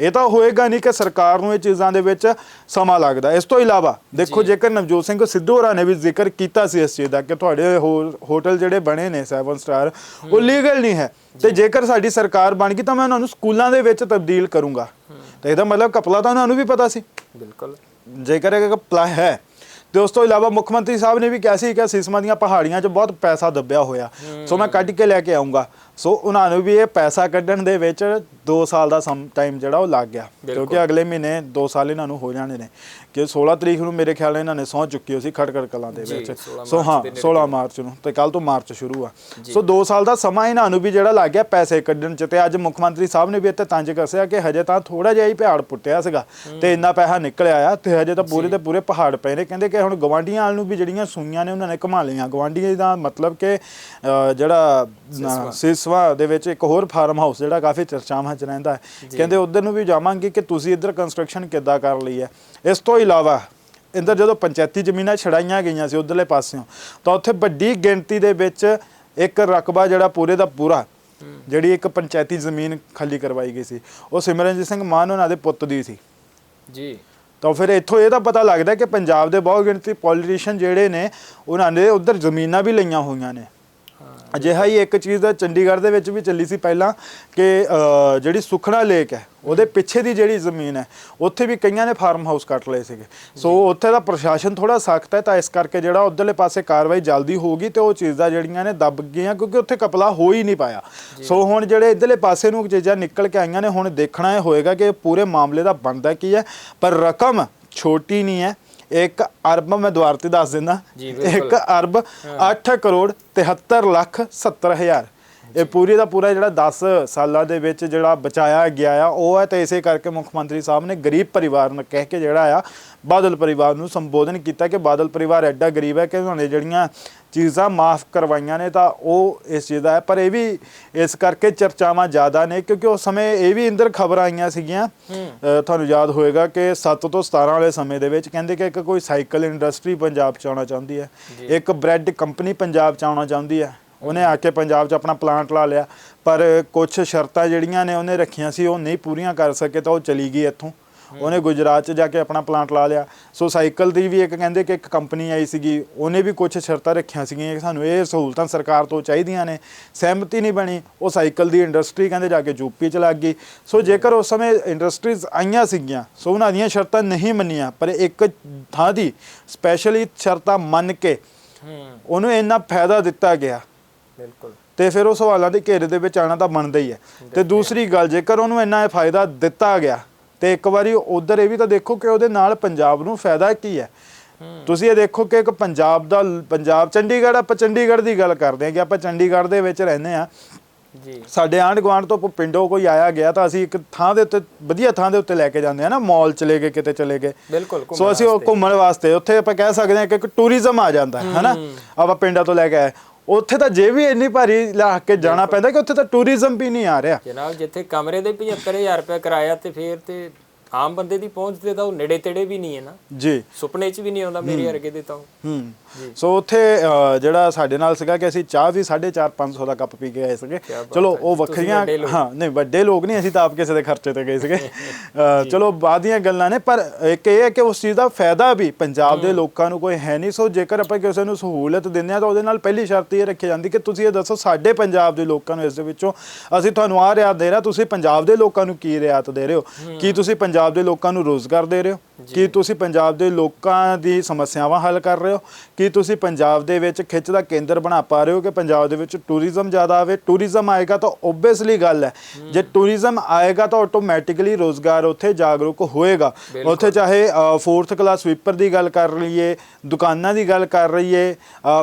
ਇਹ ਤਾਂ ਹੋਏਗਾ ਨਹੀਂ ਕਿ ਸਰਕਾਰ ਨੂੰ ਇਹ ਚੀਜ਼ਾਂ ਦੇ ਵਿੱਚ ਸਮਾਂ ਲੱਗਦਾ। ਇਸ ਤੋਂ ਇਲਾਵਾ ਦੇਖੋ ਜੇਕਰ ਨਵਜੋਤ ਸਿੰਘ ਸਿੱਧੂ ਹੋਰਾਂ ਨੇ ਵੀ ਜ਼ਿਕਰ ਕੀਤਾ ਸੀ ਇਸ ਚੀਜ਼ ਦਾ ਕਿ ਤੁਹਾਡੇ ਹੋਟਲ ਜਿਹੜੇ ਬਣੇ ਨੇ 7 ਸਟਾਰ ਉਹ ਲੀਗਲ ਨਹੀਂ ਹੈ। ਤੇ ਜੇਕਰ ਸਾਡੀ ਸਰਕਾਰ ਬਣ ਗਈ ਤਾਂ ਮੈਂ ਉਹਨਾਂ ਨੂੰ ਸਕੂਲਾਂ ਦੇ ਵਿੱਚ ਤਬਦੀਲ ਕਰੂੰਗਾ। ਤੇ ਇਹਦਾ ਮਤਲਬ ਕਪਲਾ ਤਾਂ ਉਹਨਾਂ ਨੂੰ ਵੀ ਪਤਾ ਸੀ। ਬਿਲਕੁਲ। ਜੇਕਰ ਇਹ ਕਪਲਾ ਹੈ ਤੇ ਉਸ ਤੋਂ ਇਲਾਵਾ ਮੁੱਖ ਮੰਤਰੀ ਸਾਹਿਬ ਨੇ ਵੀ ਕਿਹਾ ਸੀ ਕਿ ਸਿਸਮਾ ਦੀਆਂ ਪਹਾੜੀਆਂ 'ਚ ਬਹੁਤ ਪੈਸਾ ਦੱਬਿਆ ਹੋਇਆ। ਸੋ ਮੈਂ ਕੱਢ ਕੇ ਲੈ ਕੇ ਆਉਂਗਾ। ਸੋ ਉਹਨਾਂ ਨੂੰ ਵੀ ਇਹ ਪੈਸਾ ਕੱਢਣ ਦੇ ਵਿੱਚ 2 ਸਾਲ ਦਾ ਸਮ ਟਾਈਮ ਜਿਹੜਾ ਉਹ ਲੱਗ ਗਿਆ। ਕਿਉਂਕਿ ਅਗਲੇ ਮਹੀਨੇ 2 ਸਾਲ ਇਹਨਾਂ ਨੂੰ ਹੋ ਜਾਣੇ ਨੇ। ਕਿ 16 ਤਰੀਕ ਨੂੰ ਮੇਰੇ ਖਿਆਲ ਨਾਲ ਇਹਨਾਂ ਨੇ ਸਹੁੰ ਚੁੱਕੀ ਹੋਈ ਸੀ ਖਟਕੜ ਕਲਾਂ ਦੇ ਵਿੱਚ। 16 ਸੋ ਹਾਂ ਮਾਰਚ ਦੇ ਨੇੜੇ। 16 ਮਾਰਚ ਨੂੰ ਤੇ ਕੱਲ ਤੋਂ ਮਾਰਚ ਸ਼ੁਰੂ ਆ। ਸੋ 2 ਸਾਲ ਦਾ ਸਮਾਂ ਇਹਨਾਂ ਨੂੰ ਵੀ ਜਿਹੜਾ ਲੱਗ ਗਿਆ ਪੈਸੇ ਕੱਢਣ ਚ। ਤੇ ਅੱਜ ਮੁੱਖ ਮੰਤਰੀ ਸਾਹਿਬ ਨੇ ਵੀ ਇੱਥੇ ਤੰਜ ਕੱਸਿਆ ਕਿ ਹਜੇ ਤਾਂ ਥੋੜਾ ਜਿਹਾ ਹੀ ਪਹਾੜ ਪੁੱਟਿਆ ਸੀਗਾ। ਤੇ ਇੰਨਾ ਪੈਸਾ ਨਿਕਲਿਆ ਆ ਤੇ ਹਜੇ ਤਾਂ ਪੂਰੇ ਦੇ ਪੂਰੇ ਪਹਾੜ ਪਏ ਨੇ। ਕਹਿੰਦੇ ਕਿ ਹੁਣ ਗਵਾਂਡੀਆਂ ਵਾਲ ਨੂੰ ਵੀ ਜਿਹੜੀਆਂ ਸੂਈਆਂ ਨੇ ਉਹਨਾਂ ਨੇ ਘੁਮਾ ਲਈਆਂ। ਗਵਾਂਡੀਆਂ ਦਾ ਮਤਲਬ ਕਿ ਜਿਹੜਾ। ਸਿਸਵਾ। ਦੇ ਵਿੱਚ ਇੱਕ ਹੋਰ ਫਾਰਮ ਹਾਊਸ ਜਿਹੜਾ ਕਾਫੀ ਚਰਚਾਵਾਂ 'ਚ ਰਹਿੰਦਾ ਹੈ। ਕਹਿੰਦੇ ਉਧਰ ਨੂੰ ਵੀ ਜਾਵਾਂਗੇ ਕਿ ਤੁਸੀਂ ਇੱਧਰ ਕੰਸਟਰਕਸ਼ਨ ਕਿੱਦਾਂ ਕਰ ਲਈ ਹੈ। ਇਸ ਤੋਂ ਇਲਾਵਾ ਇੰਦਰ ਜਦੋਂ ਪੰਚਾਇਤੀ ਜ਼ਮੀਨਾਂ ਛੜਾਈਆਂ ਗਈਆਂ ਸੀ ਉਧਰਲੇ ਪਾਸਿਓਂ ਤਾਂ ਉੱਥੇ ਵੱਡੀ ਗਿਣਤੀ ਦੇ ਵਿੱਚ ਇੱਕ ਰਕਬਾ ਜਿਹੜਾ ਪੂਰੇ ਦਾ ਪੂਰਾ ਜਿਹੜੀ ਇੱਕ ਪੰਚਾਇਤੀ ਜ਼ਮੀਨ ਖਾਲੀ ਕਰਵਾਈ ਗਈ ਸੀ। ਉਹ ਸਿਮਰਨਜੀਤ ਸਿੰਘ ਮਾਨ ਉਹਨਾਂ ਦੇ ਪੁੱਤ ਦੀ ਸੀ। ਜੀ। ਤਾਂ ਫਿਰ ਇੱਥੋਂ ਇਹ ਤਾਂ ਪਤਾ ਲੱਗਦਾ ਕਿ ਪੰਜਾਬ ਦੇ ਬਹੁਤ ਗਿਣਤੀ ਪੋਲੀਟੀਸ਼ੀਅਨ ਜਿਹੜੇ ਨੇ, ਉਹਨਾਂ ਨੇ ਉਧਰ ਜ਼ਮੀਨਾਂ ਵੀ ਲਈਆਂ ਹੋਈਆਂ ਨੇ। ਅਜਿਹਾ ਹੀ ਇੱਕ ਚੀਜ਼ ਦਾ ਚੰਡੀਗੜ੍ਹ ਦੇ ਵਿੱਚ ਵੀ ਚੱਲੀ ਸੀ ਪਹਿਲਾਂ ਕਿ ਜਿਹੜੀ ਸੁਖਣਾ ਲੇਕ ਹੈ ਉਹਦੇ ਪਿੱਛੇ ਦੀ ਜਿਹੜੀ ਜ਼ਮੀਨ ਹੈ ਉੱਥੇ ਵੀ ਕਈਆਂ ਨੇ ਫਾਰਮ ਹਾਊਸ ਕੱਟ ਲਏ ਸੀਗੇ। ਸੋ ਉੱਥੇ ਦਾ ਪ੍ਰਸ਼ਾਸਨ ਥੋੜਾ ਸਖਤ ਹੈ ਤਾਂ ਇਸ ਕਰਕੇ ਜਿਹੜਾ ਉਧਰਲੇ ਪਾਸੇ ਕਾਰਵਾਈ ਜਲਦੀ ਹੋਊਗੀ ਤੇ ਉਹ ਚੀਜ਼ਾਂ ਜਿਹੜੀਆਂ ਨੇ ਦੱਬ ਗਈਆਂ ਕਿਉਂਕਿ ਉੱਥੇ ਕਪਲਾ ਹੋ ਹੀ ਨਹੀਂ ਪਾਇਆ। ਸੋ ਹੁਣ ਜਿਹੜੇ ਇਧਰਲੇ ਪਾਸੇ ਨੂੰ ਚੀਜ਼ਾਂ ਨਿਕਲ ਕੇ ਆਈਆਂ ਨੇ ਹੁਣ ਦੇਖਣਾ ਇਹ ਹੋਏਗਾ ਕਿ ਪੂਰੇ ਮਾਮਲੇ ਦਾ ਬਣਦਾ ਕੀ ਹੈ ਪਰ ਰਕਮ ਛੋਟੀ ਨਹੀਂ ਹੈ। ਇੱਕ ਅਰਬ ਮੈਂ ਦੁਆਰ ਤੇ ਦੱਸ ਦਿੰਦਾ। ਇੱਕ ਅਰਬ 8 ਕਰੋੜ 73 ਲੱਖ 70 ਹਜ਼ਾਰ। ਇਹ ਪੂਰੀ ਦਾ ਪੂਰਾ ਜਿਹੜਾ 10 ਸਾਲਾਂ ਦੇ ਵਿੱਚ ਜਿਹੜਾ ਬਚਾਇਆ ਗਿਆ ਆ ਉਹ ਹੈ ਤੇ ਇਸੇ ਕਰਕੇ ਮੁੱਖ ਮੰਤਰੀ ਸਾਹਿਬ ਨੇ ਗਰੀਬ ਪਰਿਵਾਰ ਨੂੰ ਕਹਿ ਕੇ ਜਿਹੜਾ ਆ ਬਾਦਲ ਪਰਿਵਾਰ ਨੂੰ ਸੰਬੋਧਨ ਕੀਤਾ ਕਿ ਬਾਦਲ ਪਰਿਵਾਰ ਐਡਾ ਗਰੀਬ ਹੈ ਕਿ ਉਹਨਾਂ ਨੇ ਜਿਹੜੀਆਂ ਚੀਜ਼ਾਂ ਮਾਫ ਕਰਵਾਈਆਂ ਨੇ ਤਾਂ ਉਹ ਇਸ ਚੀਜ਼ ਦਾ ਹੈ। ਪਰ ਇਹ ਵੀ ਇਸ ਕਰਕੇ ਚਰਚਾਵਾਂ ਜ਼ਿਆਦਾ ਨੇ ਕਿਉਂਕਿ ਉਸ ਸਮੇਂ ਇਹ ਵੀ ਇੰਦਰ ਖਬਰਾਂ ਆਈਆਂ ਸੀਗੀਆਂ। ਤੁਹਾਨੂੰ ਯਾਦ ਹੋਏਗਾ ਕਿ 7 ਤੋਂ 17 ਵਾਲੇ ਸਮੇਂ ਦੇ ਵਿੱਚ ਕਹਿੰਦੇ ਕਿ ਇੱਕ ਕੋਈ ਸਾਈਕਲ ਇੰਡਸਟਰੀ ਪੰਜਾਬ ਚ ਆਉਣਾ ਚਾਹੁੰਦੀ ਹੈ। ਇੱਕ ਬ੍ਰੈਡ ਕੰਪਨੀ ਪੰਜਾਬ ਚ ਆਉਣਾ ਚਾਹੁੰਦੀ ਹੈ। ਉਹਨੇ ਆ ਕੇ ਪੰਜਾਬ 'ਚ ਆਪਣਾ ਪਲਾਂਟ ਲਾ ਲਿਆ। ਪਰ ਕੁਝ ਸ਼ਰਤਾਂ ਜਿਹੜੀਆਂ ਨੇ ਉਹਨੇ ਰੱਖੀਆਂ ਸੀ ਉਹ ਨਹੀਂ ਪੂਰੀਆਂ ਕਰ ਸਕੇ ਤਾਂ ਉਹ ਚਲੀ ਗਈ ਇੱਥੋਂ। ਉਹਨੇ ਗੁਜਰਾਤ 'ਚ ਜਾ ਕੇ ਆਪਣਾ ਪਲਾਂਟ ਲਾ ਲਿਆ। ਸੋ ਸਾਈਕਲ ਦੀ ਵੀ ਇੱਕ ਕਹਿੰਦੇ ਕਿ ਇੱਕ ਕੰਪਨੀ ਆਈ ਸੀਗੀ ਉਹਨੇ ਵੀ ਕੁਝ ਸ਼ਰਤਾਂ ਰੱਖੀਆਂ ਸੀਗੀਆਂ ਕਿ ਸਾਨੂੰ ਇਹ ਸਹੂਲਤਾਂ ਸਰਕਾਰ ਤੋਂ ਚਾਹੀਦੀਆਂ ਨੇ। ਸਹਿਮਤੀ ਨਹੀਂ ਬਣੀ ਉਹ ਸਾਈਕਲ ਦੀ ਇੰਡਸਟਰੀ ਕਹਿੰਦੇ ਜਾ ਕੇ ਯੂਪੀ 'ਚ ਲੱਗ ਗਈ। ਸੋ ਜੇਕਰ ਉਸ ਸਮੇਂ ਇੰਡਸਟਰੀਜ਼ ਆਈਆਂ ਸੀਗੀਆਂ ਸੋ ਉਹਨਾਂ ਦੀਆਂ ਸ਼ਰਤਾਂ ਨਹੀਂ ਮੰਨੀਆਂ ਪਰ ਇੱਕ ਥਾਂ ਦੀ ਸਪੈਸ਼ਲੀ ਸ਼ਰਤਾਂ ਮੰਨ ਕੇ ਉਹਨੂੰ ਇੰਨਾ ਫਾਇਦਾ ਦਿੱਤਾ ਗਿਆ। ਬਿਲਕੁਲ। ਤੇ ਫਿਰ ਉਹ ਸਵਾਲਾਂ ਦੇ ਘੇਰੇ ਦੇ ਵਿੱਚ ਆਣਾ ਤਾਂ ਬਣਦਾ ਹੀ ਹੈ। ਤੇ ਦੂਸਰੀ ਗੱਲ ਜੇਕਰ ਉਹਨੂੰ ਇੰਨਾ ਫਾਇਦਾ ਦਿੱਤਾ ਗਿਆ ਤੇ ਇੱਕ ਵਾਰੀ ਉਧਰ ਇਹ ਵੀ ਤਾਂ ਦੇਖੋ ਕਿ ਉਹਦੇ ਨਾਲ ਪੰਜਾਬ ਨੂੰ ਫਾਇਦਾ ਕੀ ਹੈ। ਤੁਸੀਂ ਇਹ ਦੇਖੋ ਕਿ ਇੱਕ ਪੰਜਾਬ ਦਾ ਪੰਜਾਬ ਚੰਡੀਗੜ੍ਹ ਆਪਾਂ ਚੰਡੀਗੜ੍ਹ ਦੀ ਗੱਲ ਕਰਦੇ ਹਾਂ ਕਿ ਆਪਾਂ ਚੰਡੀਗੜ੍ਹ ਦੇ ਵਿੱਚ ਰਹਿੰਦੇ ਆ ਜੀ। ਸਾਡੇ ਆਂਢ ਗੁਆਂਢ ਤੋਂ ਪਿੰਡੋਂ ਕੋਈ ਆਇਆ ਗਿਆ ਤਾਂ ਅਸੀਂ ਇੱਕ ਥਾਂ ਦੇ ਉੱਤੇ ਵਧੀਆ ਥਾਂ ਦੇ ਉੱਤੇ ਲੈ ਕੇ ਜਾਂਦੇ ਆ ਨਾ ਮਾਲ ਚਲੇ ਗਏ ਕਿਤੇ ਚਲੇ ਗਏ। ਬਿਲਕੁਲ ਸੋ ਅਸੀਂ ਉਹ ਘੁੰਮਣ ਵਾਸਤੇ ਉੱਥੇ ਆਪਾਂ ਕਹਿ ਸਕਦੇ ਹਾਂ ਕਿ ਇੱਕ ਟੂਰਿਜ਼ਮ ਆ ਜਾਂਦਾ ਹੈ ਹਨਾ? ਆਪਾਂ ਪਿੰਡਾਂ ਤੋਂ ਲੈ ਕੇ ਆਏ। ਉੱਥੇ ਤਾਂ ਜੇ ਵੀ ਇੰਨੀ ਭਾਰੀ ਲਾ ਕੇ ਜਾਣਾ ਪੈਂਦਾ ਕਿ ਉੱਥੇ ਤਾਂ ਟੂਰਿਜ਼ਮ ਵੀ ਨਹੀਂ ਆ ਰਿਹਾ। ਜਨਾਬ ਜਿੱਥੇ ਕਮਰੇ ਦੇ 75000 ਰੁਪਏ ਕਿਰਾਇਆ ਤੇ ਫੇਰ ਤੇ ਆਮ ਬੰਦੇ ਦੀ ਪਹੁੰਚ ਤੇ ਤਾਂ ਉਹ ਨੇੜੇ ਤੇੜੇ ਵੀ ਨਹੀਂ ਹੈ ਨਾ। ਜੀ। ਸੁਪਨੇ 'ਚ ਵੀ ਨਹੀਂ ਆਉਂਦਾ ਮੇਰੇ ਵਰਗੇ ਦੇ ਤਾਂ। ਹੂੰ। ਸੋ ਉੱਥੇ ਜਿਹੜਾ ਸਾਡੇ ਨਾਲ ਸੀਗਾ ਕਿ ਅਸੀਂ ਚਾਹ ਵੀ 4.5 500 ਦਾ ਕੱਪ ਪੀ ਕੇ ਆਏ ਸੀਗੇ। ਚਲੋ ਉਹ ਵੱਖਰੀਆਂ ਹਾਂ ਨਹੀਂ ਵੱਡੇ ਲੋਕ ਨਹੀਂ ਅਸੀਂ ਤਾਂ ਆਪ ਕਿਸੇ ਦੇ ਖਰਚੇ ਤੇ ਗਏ ਸੀਗੇ। [LAUGHS] ਚਲੋ ਬਾਅਦ ਦੀਆਂ ਗੱਲਾਂ ਨੇ ਪਰ ਇੱਕ ਇਹ ਹੈ ਕਿ ਉਸ ਚੀਜ਼ ਦਾ ਫਾਇਦਾ ਵੀ ਪੰਜਾਬ ਦੇ ਲੋਕਾਂ ਨੂੰ ਕੋਈ ਹੈ ਨਹੀਂ। ਸੋ ਜੇਕਰ ਆਪਾਂ ਕਿਸੇ ਨੂੰ ਸਹੂਲਤ ਦਿੰਦੇ ਆ ਤਾਂ ਉਹਦੇ ਨਾਲ ਪਹਿਲੀ ਸ਼ਰਤ ਇਹ ਰੱਖੀ ਜਾਂਦੀ ਕਿ ਤੁਸੀਂ ਇਹ ਦੱਸੋ ਸਾਡੇ ਪੰਜਾਬ ਦੇ ਲੋਕਾਂ ਨੂੰ ਇਸ ਦੇ ਵਿੱਚੋਂ ਅਸੀਂ ਤੁਹਾਨੂੰ ਆ ਰਿਆਤ ਦੇ ਰਿਹਾ ਤੁਸੀਂ ਪੰਜਾਬ ਦੇ ਲੋਕਾਂ ਨੂੰ ਕੀ ਰਿਆਤ ਦੇ ਰਹੇ ਹੋ। ਕੀ ਤੁਸੀਂ ਪੰਜਾਬ ਪੰਜਾਬ ਦੇ ਲੋਕਾਂ ਨੂੰ ਰੋਜ਼ਗਾਰ ਦੇ ਰਹੇ ਹੋ? ਕੀ ਤੁਸੀਂ ਪੰਜਾਬ ਦੇ ਲੋਕਾਂ ਦੀ ਸਮੱਸਿਆਵਾਂ ਹੱਲ ਕਰ ਰਹੇ ਹੋ? ਕੀ ਤੁਸੀਂ ਪੰਜਾਬ ਦੇ ਵਿੱਚ ਖਿੱਚ ਦਾ ਕੇਂਦਰ ਬਣਾ ਪਾ ਰਹੇ ਹੋ ਕਿ ਪੰਜਾਬ ਦੇ ਵਿੱਚ ਟੂਰਿਜ਼ਮ ਜ਼ਿਆਦਾ ਆਵੇ? ਟੂਰਿਜ਼ਮ ਆਏਗਾ ਤਾਂ ਓਬਵੀਅਸਲੀ ਗੱਲ ਹੈ। ਜੇ ਟੂਰਿਜ਼ਮ ਆਏਗਾ ਤਾਂ ਆਟੋਮੈਟਿਕਲੀ ਰੋਜ਼ਗਾਰ ਉੱਥੇ ਜਾਗਰੂਕ ਹੋਏਗਾ। ਉੱਥੇ ਚਾਹੇ 4th ਕਲਾਸ ਸਵੀਪਰ ਦੀ ਗੱਲ ਕਰ ਲਈਏ ਦੁਕਾਨਾਂ ਦੀ ਗੱਲ ਕਰ ਲਈਏ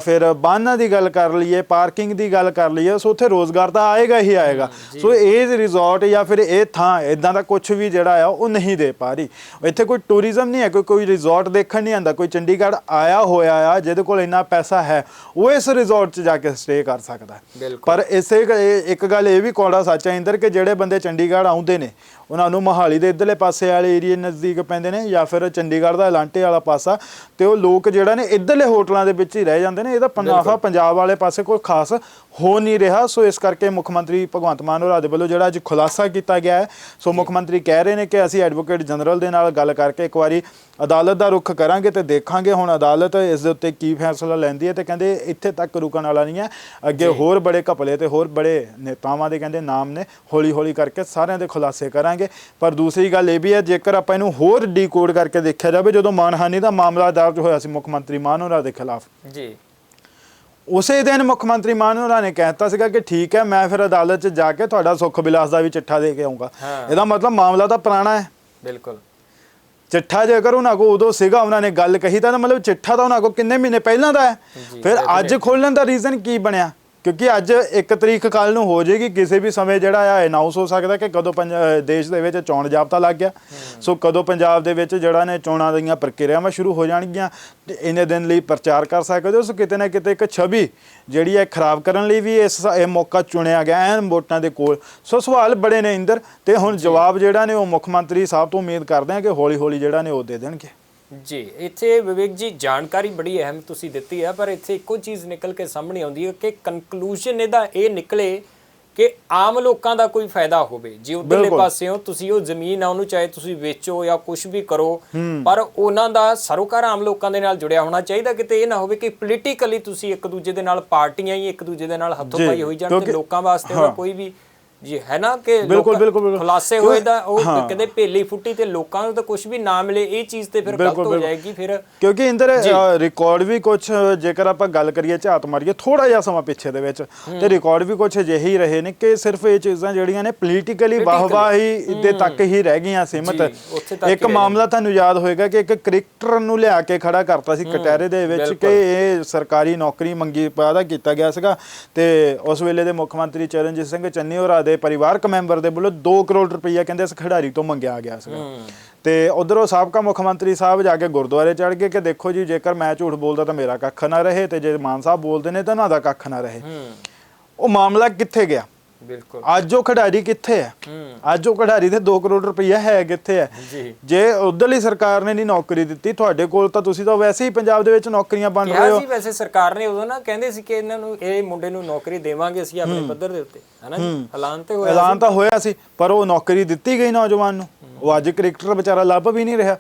ਫਿਰ ਬਾਨਾਂ ਦੀ ਗੱਲ ਕਰ ਲਈਏ ਪਾਰਕਿੰਗ ਦੀ ਗੱਲ ਕਰ ਲਈਏ ਸੋ ਉੱਥੇ ਰੋਜ਼ਗਾਰ ਤਾਂ ਆਏਗਾ ਹੀ ਆਏਗਾ। ਸੋ ਇਹ ਰਿਜ਼ੋਰਟ ਜਾਂ ਫਿਰ ਇਹ ਥਾਂ ਇਦਾਂ ਦਾ ਕੁਝ ਵੀ ਜਿਹੜਾ ਆ ਉਹ ਨਹੀਂ ਦੇ ਪਾ ਰਹੀ। ਇੱਥੇ ਕੋਈ ਟੂਰਿਜ਼ਮ ਨਹੀਂ ਹੈ ਕੋਈ ਕੋਈ ਰਿਜ਼ੋਰਟ ਦੇਖਣ ਨਹੀਂ ਆਂਦਾ ਕੋਈ ਚੰਡੀਗੜ੍ਹ ਆਇਆ ਹੋਇਆ ਆ ਜਿਹਦੇ ਕੋਲ ਇੰਨਾ ਪੈਸਾ ਹੈ ਉਹ ਇਸ ਰਿਜ਼ੋਰਟ 'ਚ ਜਾ ਕੇ ਸਟੇ ਕਰ ਸਕਦਾ ਪਰ ਇਸੇ ਇੱਕ ਗੱਲ ਇਹ ਵੀ ਕੋੜਾ ਸੱਚ ਹੈ ਇੰਦਰ ਕਿ ਜਿਹੜੇ ਬੰਦੇ ਚੰਡੀਗੜ੍ਹ ਆਉਂਦੇ ਨੇ ਉਹਨਾਂ ਨੂੰ ਮੋਹਾਲੀ ਦੇ ਇਧਰਲੇ ਪਾਸੇ ਵਾਲੇ ਏਰੀਏ ਨਜ਼ਦੀਕ ਪੈਂਦੇ ਨੇ ਜਾਂ ਫਿਰ ਚੰਡੀਗੜ੍ਹ ਦਾ ਲਾਂਟੇ ਵਾਲਾ ਪਾਸਾ ਤੇ ਉਹ ਲੋਕ ਜਿਹੜਾ ਨੇ ਇਧਰਲੇ ਹੋਟਲਾਂ ਦੇ ਵਿੱਚ ਹੀ ਰਹਿ ਜਾਂਦੇ ਨੇ ਇਹਦਾ ਪਨਾਫਾ ਪੰਜਾਬ ਵਾਲੇ ਪਾਸੇ ਕੋਈ ਖਾਸ ਹੋ ਨਹੀਂ ਰਿਹਾ। ਸੋ ਇਸ ਕਰਕੇ ਮੁੱਖ ਮੰਤਰੀ ਭਗਵੰਤ ਮਾਨ ਹੋਰਾਂ ਦੇ ਵੱਲੋਂ ਜਿਹੜਾ ਅੱਜ ਖੁਲਾਸਾ ਕੀਤਾ ਗਿਆ ਹੈ। ਸੋ ਮੁੱਖ ਮੰਤਰੀ ਕਹਿ ਰਹੇ ਨੇ ਕਿ ਅਸੀਂ ਐਡਵੋਕੇਟ ਜਨਰਲ ਦੇ ਨਾਲ ਗੱਲ ਕਰਕੇ ਇੱਕ ਵਾਰੀ ਅਦਾਲਤ ਦਾ ਰੁਖ ਕਰਾਂਗੇ ਤੇ ਦੇਖਾਂਗੇ ਹੁਣ ਅਦਾਲਤ ਇਸ ਦੇ ਉੱਤੇ ਕੀ ਫੈਸਲਾ ਲੈਂਦੀ ਹੈ ਤੇ ਕਹਿੰਦੇ ਇੱਥੇ ਤੱਕ ਰੁਕਣ ਵਾਲਾ ਨਹੀਂ ਹੈ। ਅੱਗੇ ਹੋਰ ਬੜੇ ਘਪਲੇ ਤੇ ਹੋਰ ਬੜੇ ਨੇਤਾਵਾਂ ਦੇ ਕਹਿੰਦੇ ਨਾਮ ਨੇ ਹੌਲੀ ਹੌਲੀ ਕਰਕੇ ਸਾਰਿਆਂ ਦੇ ਖੁਲਾਸੇ ਕਰਾਂਗੇ। ਪਰ ਦੂਸਰੀ ਗੱਲ ਇਹ ਵੀ ਹੈ ਜੇਕਰ ਆਪਾਂ ਇਹਨੂੰ ਹੋਰ ਡੀਕੋਡ ਕਰਕੇ ਦੇਖਿਆ ਜਾਵੇ ਜਦੋਂ ਮਾਨਹਾਨੀ ਦਾ ਮਾਮਲਾ ਦਰਜ ਹੋਇਆ ਸੀ ਮੁੱਖ ਮੰਤਰੀ ਮਾਨ ਹੋਰਾਂ ਦੇ ਖਿਲਾਫ। ਜੀ। ਉਸੇ ਦਿਨ ਮੁੱਖ ਮੰਤਰੀ ਮਾਨ ਹੋਰਾਂ ਨੇ ਕਹਿਤਾ ਸੀਗਾ ਕਿ ਠੀਕ ਹੈ ਮੈਂ ਫਿਰ ਅਦਾਲਤ 'ਚ ਜਾ ਕੇ ਤੁਹਾਡਾ ਸੁੱਖ ਬਿਲਾਸ ਦਾ ਵੀ ਚਿੱਠਾ ਦੇ ਕੇ ਆਉਂਗਾ। ਇਹਦਾ ਮਤਲਬ ਮਾਮਲਾ ਤਾਂ ਪੁਰਾਣਾ ਹੈ। ਬਿਲਕੁਲ। ਚਿੱਠਾ ਜੇਕਰ ਉਹਨਾਂ ਕੋ ਉਦੋਂ ਸੀਗਾ ਉਹਨਾਂ ਨੇ ਗੱਲ ਕਹੀ ਤਾਂ ਇਹਦਾ ਮਤਲਬ ਚਿੱਠਾ ਤਾਂ ਉਹਨਾਂ ਕੋ ਕਿੰਨੇ ਮਹੀਨੇ ਪਹਿਲਾਂ ਦਾ ਹੈ। ਫਿਰ ਅੱਜ ਖੋਲਣ ਦਾ ਰੀਜ਼ਨ ਕੀ ਬਣਿਆ? ਕਿਉਂਕਿ ਅੱਜ ਇੱਕ ਤਰੀਕ ਕੱਲ ਨੂੰ ਹੋ ਜਾਏਗੀ, ਕਿਸੇ ਵੀ ਸਮੇਂ ਜਿਹੜਾ ਆ ਅਨਾਉਂਸ ਹੋ ਸਕਦਾ ਕਿ ਕਦੋਂ ਪੰਜ- ਦੇਸ਼ ਦੇ ਵਿੱਚ ਚੋਣ ਜਾਬਤਾ ਲੱਗ ਗਿਆ। ਸੋ ਕਦੋਂ ਪੰਜਾਬ ਦੇ ਵਿੱਚ ਜਿਹੜਾ ਨੇ ਚੋਣਾਂ ਦੀਆਂ ਪ੍ਰਕਿਰਿਆਵਾਂ ਸ਼ੁਰੂ ਹੋ ਜਾਣਗੀਆਂ ਇੰਨੇ ਦਿਨ ਲਈ ਪ੍ਰਚਾਰ ਕਰ ਸਕਦੇ ਹੋ। ਸੋ ਕਿਤੇ ਨਾ ਕਿਤੇ ਇੱਕ ਛਵੀ ਜਿਹੜੀ ਹੈ ਖਰਾਬ ਕਰਨ ਲਈ ਵੀ ਇਸ ਇਹ ਮੌਕਾ ਚੁਣਿਆ ਗਿਆ ਐਨ ਵੋਟਾਂ ਦੇ ਕੋਲ। ਸੋ ਸਵਾਲ ਬੜੇ ਨੇ ਇੰਦਰ, ਤੇ ਹੁਣ ਜਵਾਬ ਜਿਹੜਾ ਨੇ ਉਹ ਮੁੱਖ ਮੰਤਰੀ ਸਾਹਿਬ ਤੋਂ ਉਮੀਦ ਕਰਦੇ ਆ ਕਿ ਹੌਲੀ ਹੌਲੀ ਜਿਹੜਾ ਨੇ ਉਹ ਦੇ ਦੇਣਗੇ। ਜੀ ਇੱਥੇ ਵਿਵੇਕ ਜੀ ਜਾਣਕਾਰੀ ਬੜੀ ਅਹਿਮ ਤੁਸੀਂ ਦਿੱਤੀ ਹੈ ਪਰ ਇੱਥੇ ਇੱਕੋ ਚੀਜ਼ ਨਿਕਲ ਕੇ ਸਾਹਮਣੇ ਆਉਂਦੀ ਹੈ ਕਿ ਕਨਕਲੂਜਨ ਇਹਦਾ ਇਹ ਨਿਕਲੇ ਕਿ ਆਮ ਲੋਕਾਂ ਦਾ ਕੋਈ ਫਾਇਦਾ ਹੋਵੇ ਜੇ ਉਧਰਲੇ। ਪਾਸਿਓਂ ਤੁਸੀਂ ਉਹ ਜ਼ਮੀਨ ਆ ਉਹਨੂੰ ਚਾਹੇ ਤੁਸੀਂ ਵੇਚੋ ਜਾਂ ਕੁਝ ਵੀ ਕਰੋ ਪਰ ਉਹਨਾਂ ਦਾ ਸਰੋਕਾਰ ਆਮ ਲੋਕਾਂ ਦੇ ਨਾਲ ਜੁੜਿਆ ਹੋਣਾ ਚਾਹੀਦਾ ਕਿਤੇ ਇਹ ਨਾ ਹੋਵੇ ਕਿ ਪੋਲੀਟੀਕਲੀ ਤੁਸੀਂ ਇੱਕ ਦੂਜੇ ਦੇ ਨਾਲ ਪਾਰਟੀਆਂ ਹੀ ਇੱਕ ਦੂਜੇ ਦੇ ਨਾਲ ਹੱਥੋਂ ਪਾਈ ਹੋਈ ਜਾਣ ਤੇ ਲੋਕਾਂ ਵਾਸਤੇ। ਕੋਈ ਵੀ ਜੀ ਹੈ ਨਾ ਕਿ ਬਿਲਕੁਲ, ਲੋਕਾਂ- ਬਿਲਕੁਲ। ਖੁਲਾਸੇ ਹੋਏ ਦਾ ਉਹ। ਕਹਿੰਦੇ ਭੇਲੀ ਫੁੱਟੀ ਤੇ ਲੋਕਾਂ ਨੂੰ ਤਾਂ ਕੁਝ ਵੀ ਨਾ ਮਿਲੇ ਇਹ ਚੀਜ਼ ਤੇ ਫਿਰ ਗਲਤ ਹੋ। ਜਾਏਗੀ ਫਿਰ ਕਿਉਂਕਿ ਇੰਦਰ ਰਿਕਾਰਡ ਵੀ ਕੁਝ ਜੇਕਰ ਆਪਾਂ ਗੱਲ ਕਰੀਏ ਝਾਤ ਮਾਰੀਏ ਥੋੜਾ ਜਿਹਾ ਸਮਾਂ ਪਿੱਛੇ ਦੇ ਵਿੱਚ ਤੇ ਰਿਕਾਰਡ ਵੀ ਕੁਝ ਅਜਿਹੇ ਹੀ ਰਹੇ ਨੇ ਕਿ ਸਿਰਫ ਇਹ ਚੀਜ਼ਾਂ ਜਿਹੜੀਆਂ ਨੇ ਪੋਲੀਟੀਕਲੀ ਵਾਹਵਾਹੀ ਦੇ ਤੱਕ ਹੀ ਰਹਿ ਗਈਆਂ ਸੀਮਤ। ਇੱਕ ਮਾਮਲਾ ਤੁਹਾਨੂੰ ਯਾਦ ਹੋਏਗਾ ਕਿ ਇੱਕ ਕ੍ਰਿਕਟਰ ਨੂੰ ਲਿਆ ਕੇ ਖੜਾ ਕਰਤਾ ਸੀ ਕਟਹਿਰੇ ਦੇ ਵਿੱਚ ਕਿ ਇਹ ਸਰਕਾਰੀ ਨੌਕਰੀ ਮੰਗੀ ਵਾਅਦਾ ਕੀਤਾ ਗਿਆ ਸੀਗਾ ਤੇ ਉਸ ਵੇਲੇ ਦੇ ਮੁੱਖ ਮੰਤਰੀ ਚਰਨਜੀਤ ਸਿੰਘ ਚੰਨੀ ਹੋਰਾਂ ਦੇ ਪਰਿਵਾਰਕ ਮੈਂਬਰ ਦੇ ਵੱਲੋਂ 2 ਕਰੋੜ ਰੁਪਈਆ ਕਹਿੰਦੇ ਇਸ ਖਿਡਾਰੀ ਤੋਂ ਮੰਗਿਆ ਗਿਆ ਸੀਗਾ। ਤੇ ਉਧਰੋਂ ਸਾਬਕਾ ਮੁੱਖ ਮੰਤਰੀ ਸਾਹਿਬ ਜਾ ਕੇ ਗੁਰਦੁਆਰੇ ਚੜ ਗਏ ਕਿ ਦੇਖੋ ਜੀ ਜੇਕਰ ਮੈਂ ਝੂਠ ਬੋਲਦਾ ਤਾਂ ਮੇਰਾ ਕੱਖ ਨਾ ਰਹੇ ਤੇ ਜੇ ਮਾਨ ਸਾਹਿਬ ਬੋਲਦੇ ਨੇ ਤਾਂ ਉਹਨਾਂ ਦਾ ਕੱਖ ਨਾ ਰਹੇ। ਉਹ ਮਾਮਲਾ ਕਿੱਥੇ ਗਿਆ? ਬਿਲਕੁਲ। ਅੱਜ ਉਹ ਖਿਡਾਰੀ ਕਿੱਥੇ ਹੈ? ਅੱਜ ਉਹ ਖਿਡਾਰੀ ਦੇ 2 ਕਰੋੜ ਰੁਪਈਆ ਹੈ ਕਿੱਥੇ ਹੈ? ਜੀ। ਜੇ ਉਧਰਲੀ ਸਰਕਾਰ ਨੇ ਨਹੀਂ ਨੌਕਰੀ ਦਿੱਤੀ ਤੁਹਾਡੇ ਕੋਲ ਤਾਂ ਤੁਸੀਂ ਤਾਂ ਵੈਸੇ ਹੀ ਪੰਜਾਬ ਦੇ ਵਿੱਚ ਨੌਕਰੀਆਂ ਬਣ ਰਹੇ ਕਿਹਾ ਹੋ। ਸੀ ਵੈਸੇ ਸਰਕਾਰ ਨੇ ਉਦੋਂ ਨਾ ਕਹਿੰਦੇ ਸੀ ਕਿ ਇਹਨਾਂ ਨੂੰ ਇਹ ਮੁੰਡੇ ਨੂੰ ਨੌਕਰੀ ਦੇਵਾਂਗੇ ਅਸੀਂ ਆਪਣੇ ਪੱਧਰ ਦੇ ਉੱਤੇ। ਹਨਾ ਜੀ? ਐਲਾਨ ਤੇ ਹੋਇਆ ਐਲਾਨ ਤਾਂ ਹੋਇਆ ਸੀ ਪਰ ਉਹ ਨੌਕਰੀ ਦਿੱਤੀ ਗਈ ਨੌਜਵਾਨ ਨੂੰ। ਉਹ ਅੱਜ ਕ੍ਰਿਕਟਰ ਵਿਚਾਰਾ ਲੱਭ ਵੀ ਨਹੀਂ ਰਿਹਾ।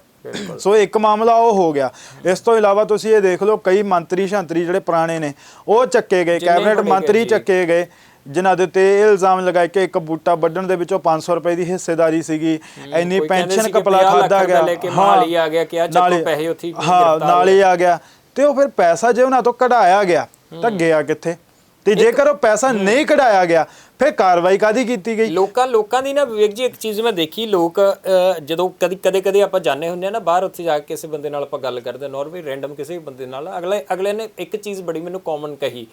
ਸੋ ਇੱਕ ਮਾਮਲਾ ਉਹ ਹੋ ਗਿਆ। ਇਸ ਤੋਂ ਇਲਾਵਾ ਤੁਸੀਂ ਇਹ ਦੇਖ ਲਓ ਕਈ ਮੰਤਰੀ ਸ਼ੰਤਰੀ ਜਿਹੜੇ ਪੁਰਾਣੇ ਨੇ ਉਹ ਚੱਕੇ ਗਏ ਕੈਬਨਿਟ ਮੰਤਰੀ। ਚੱਕੇ ਗਏ। ਜਿਨ੍ਹਾਂ ਦੇ ਉੱਤੇ ਇਹ ਇਲਜ਼ਾਮ ਲਗਾਏ ਕਿ ਇੱਕ ਬੂਟਾ ਵੱਢਣ ਦੇ ਵਿੱਚੋਂ 500 ਰੁਪਏ ਦੀ ਹਿੱਸੇਦਾਰੀ ਸੀਗੀ। ਇੰਨੀ ਪੈਨਸ਼ਨ ਕਪਲਾ 50 ਲੱਖ ਖਾਦਾ ਗਿਆ ਲੈ ਕੇ ਮੋਹਾਲੀ ਆ ਗਿਆ ਕਿ ਆਹ ਚੱਕੋ ਪੈਸੇ ਉੱਥੇ ਹੀ ਨਾਲ ਆ ਗਿਆ। ਤੇ ਉਹ ਫਿਰ ਪੈਸਾ ਜੇ ਉਹਨਾਂ ਤੋਂ ਕਢਾਇਆ ਗਿਆ ਤਾਂ ਗਿਆ ਕਿੱਥੇ? ਤੇ ਜੇਕਰ ਉਹ ਪੈਸਾ ਨਹੀਂ ਕਢਾਇਆ ਗਿਆ ਫਿਰ ਕਾਰਵਾਈ ਕਾਦੀ ਕੀਤੀ ਗਈ? ਲੋਕਾਂ ਲੋਕਾਂ ਦੀ ਨਾ ਵਿਵੇਕ ਜੀ ਇੱਕ ਚੀਜ਼ ਮੈਂ ਦੇਖੀ ਲੋਕ ਜਦੋਂ ਕਦੀ ਕਦੇ ਕਦੇ ਆਪਾਂ ਜਾਣੇ ਹੁੰਦੇ ਆ ਨਾ ਬਾਹਰ ਉੱਥੇ ਜਾ ਕੇ ਕਿਸੇ ਬੰਦੇ ਨਾਲ ਆਪਾਂ ਗੱਲ ਕਰਦੇ ਨਾਰਮਲੀ ਰੈਂਡਮ ਕਿਸੇ ਵੀ ਬੰਦੇ ਨਾਲ ਅਗਲੇ ਅਗਲੇ ਨੇ ਇੱਕ ਚੀਜ਼ ਬੜੀ ਮੈਨੂੰ ਕਾਮਨ ਕਹੀ।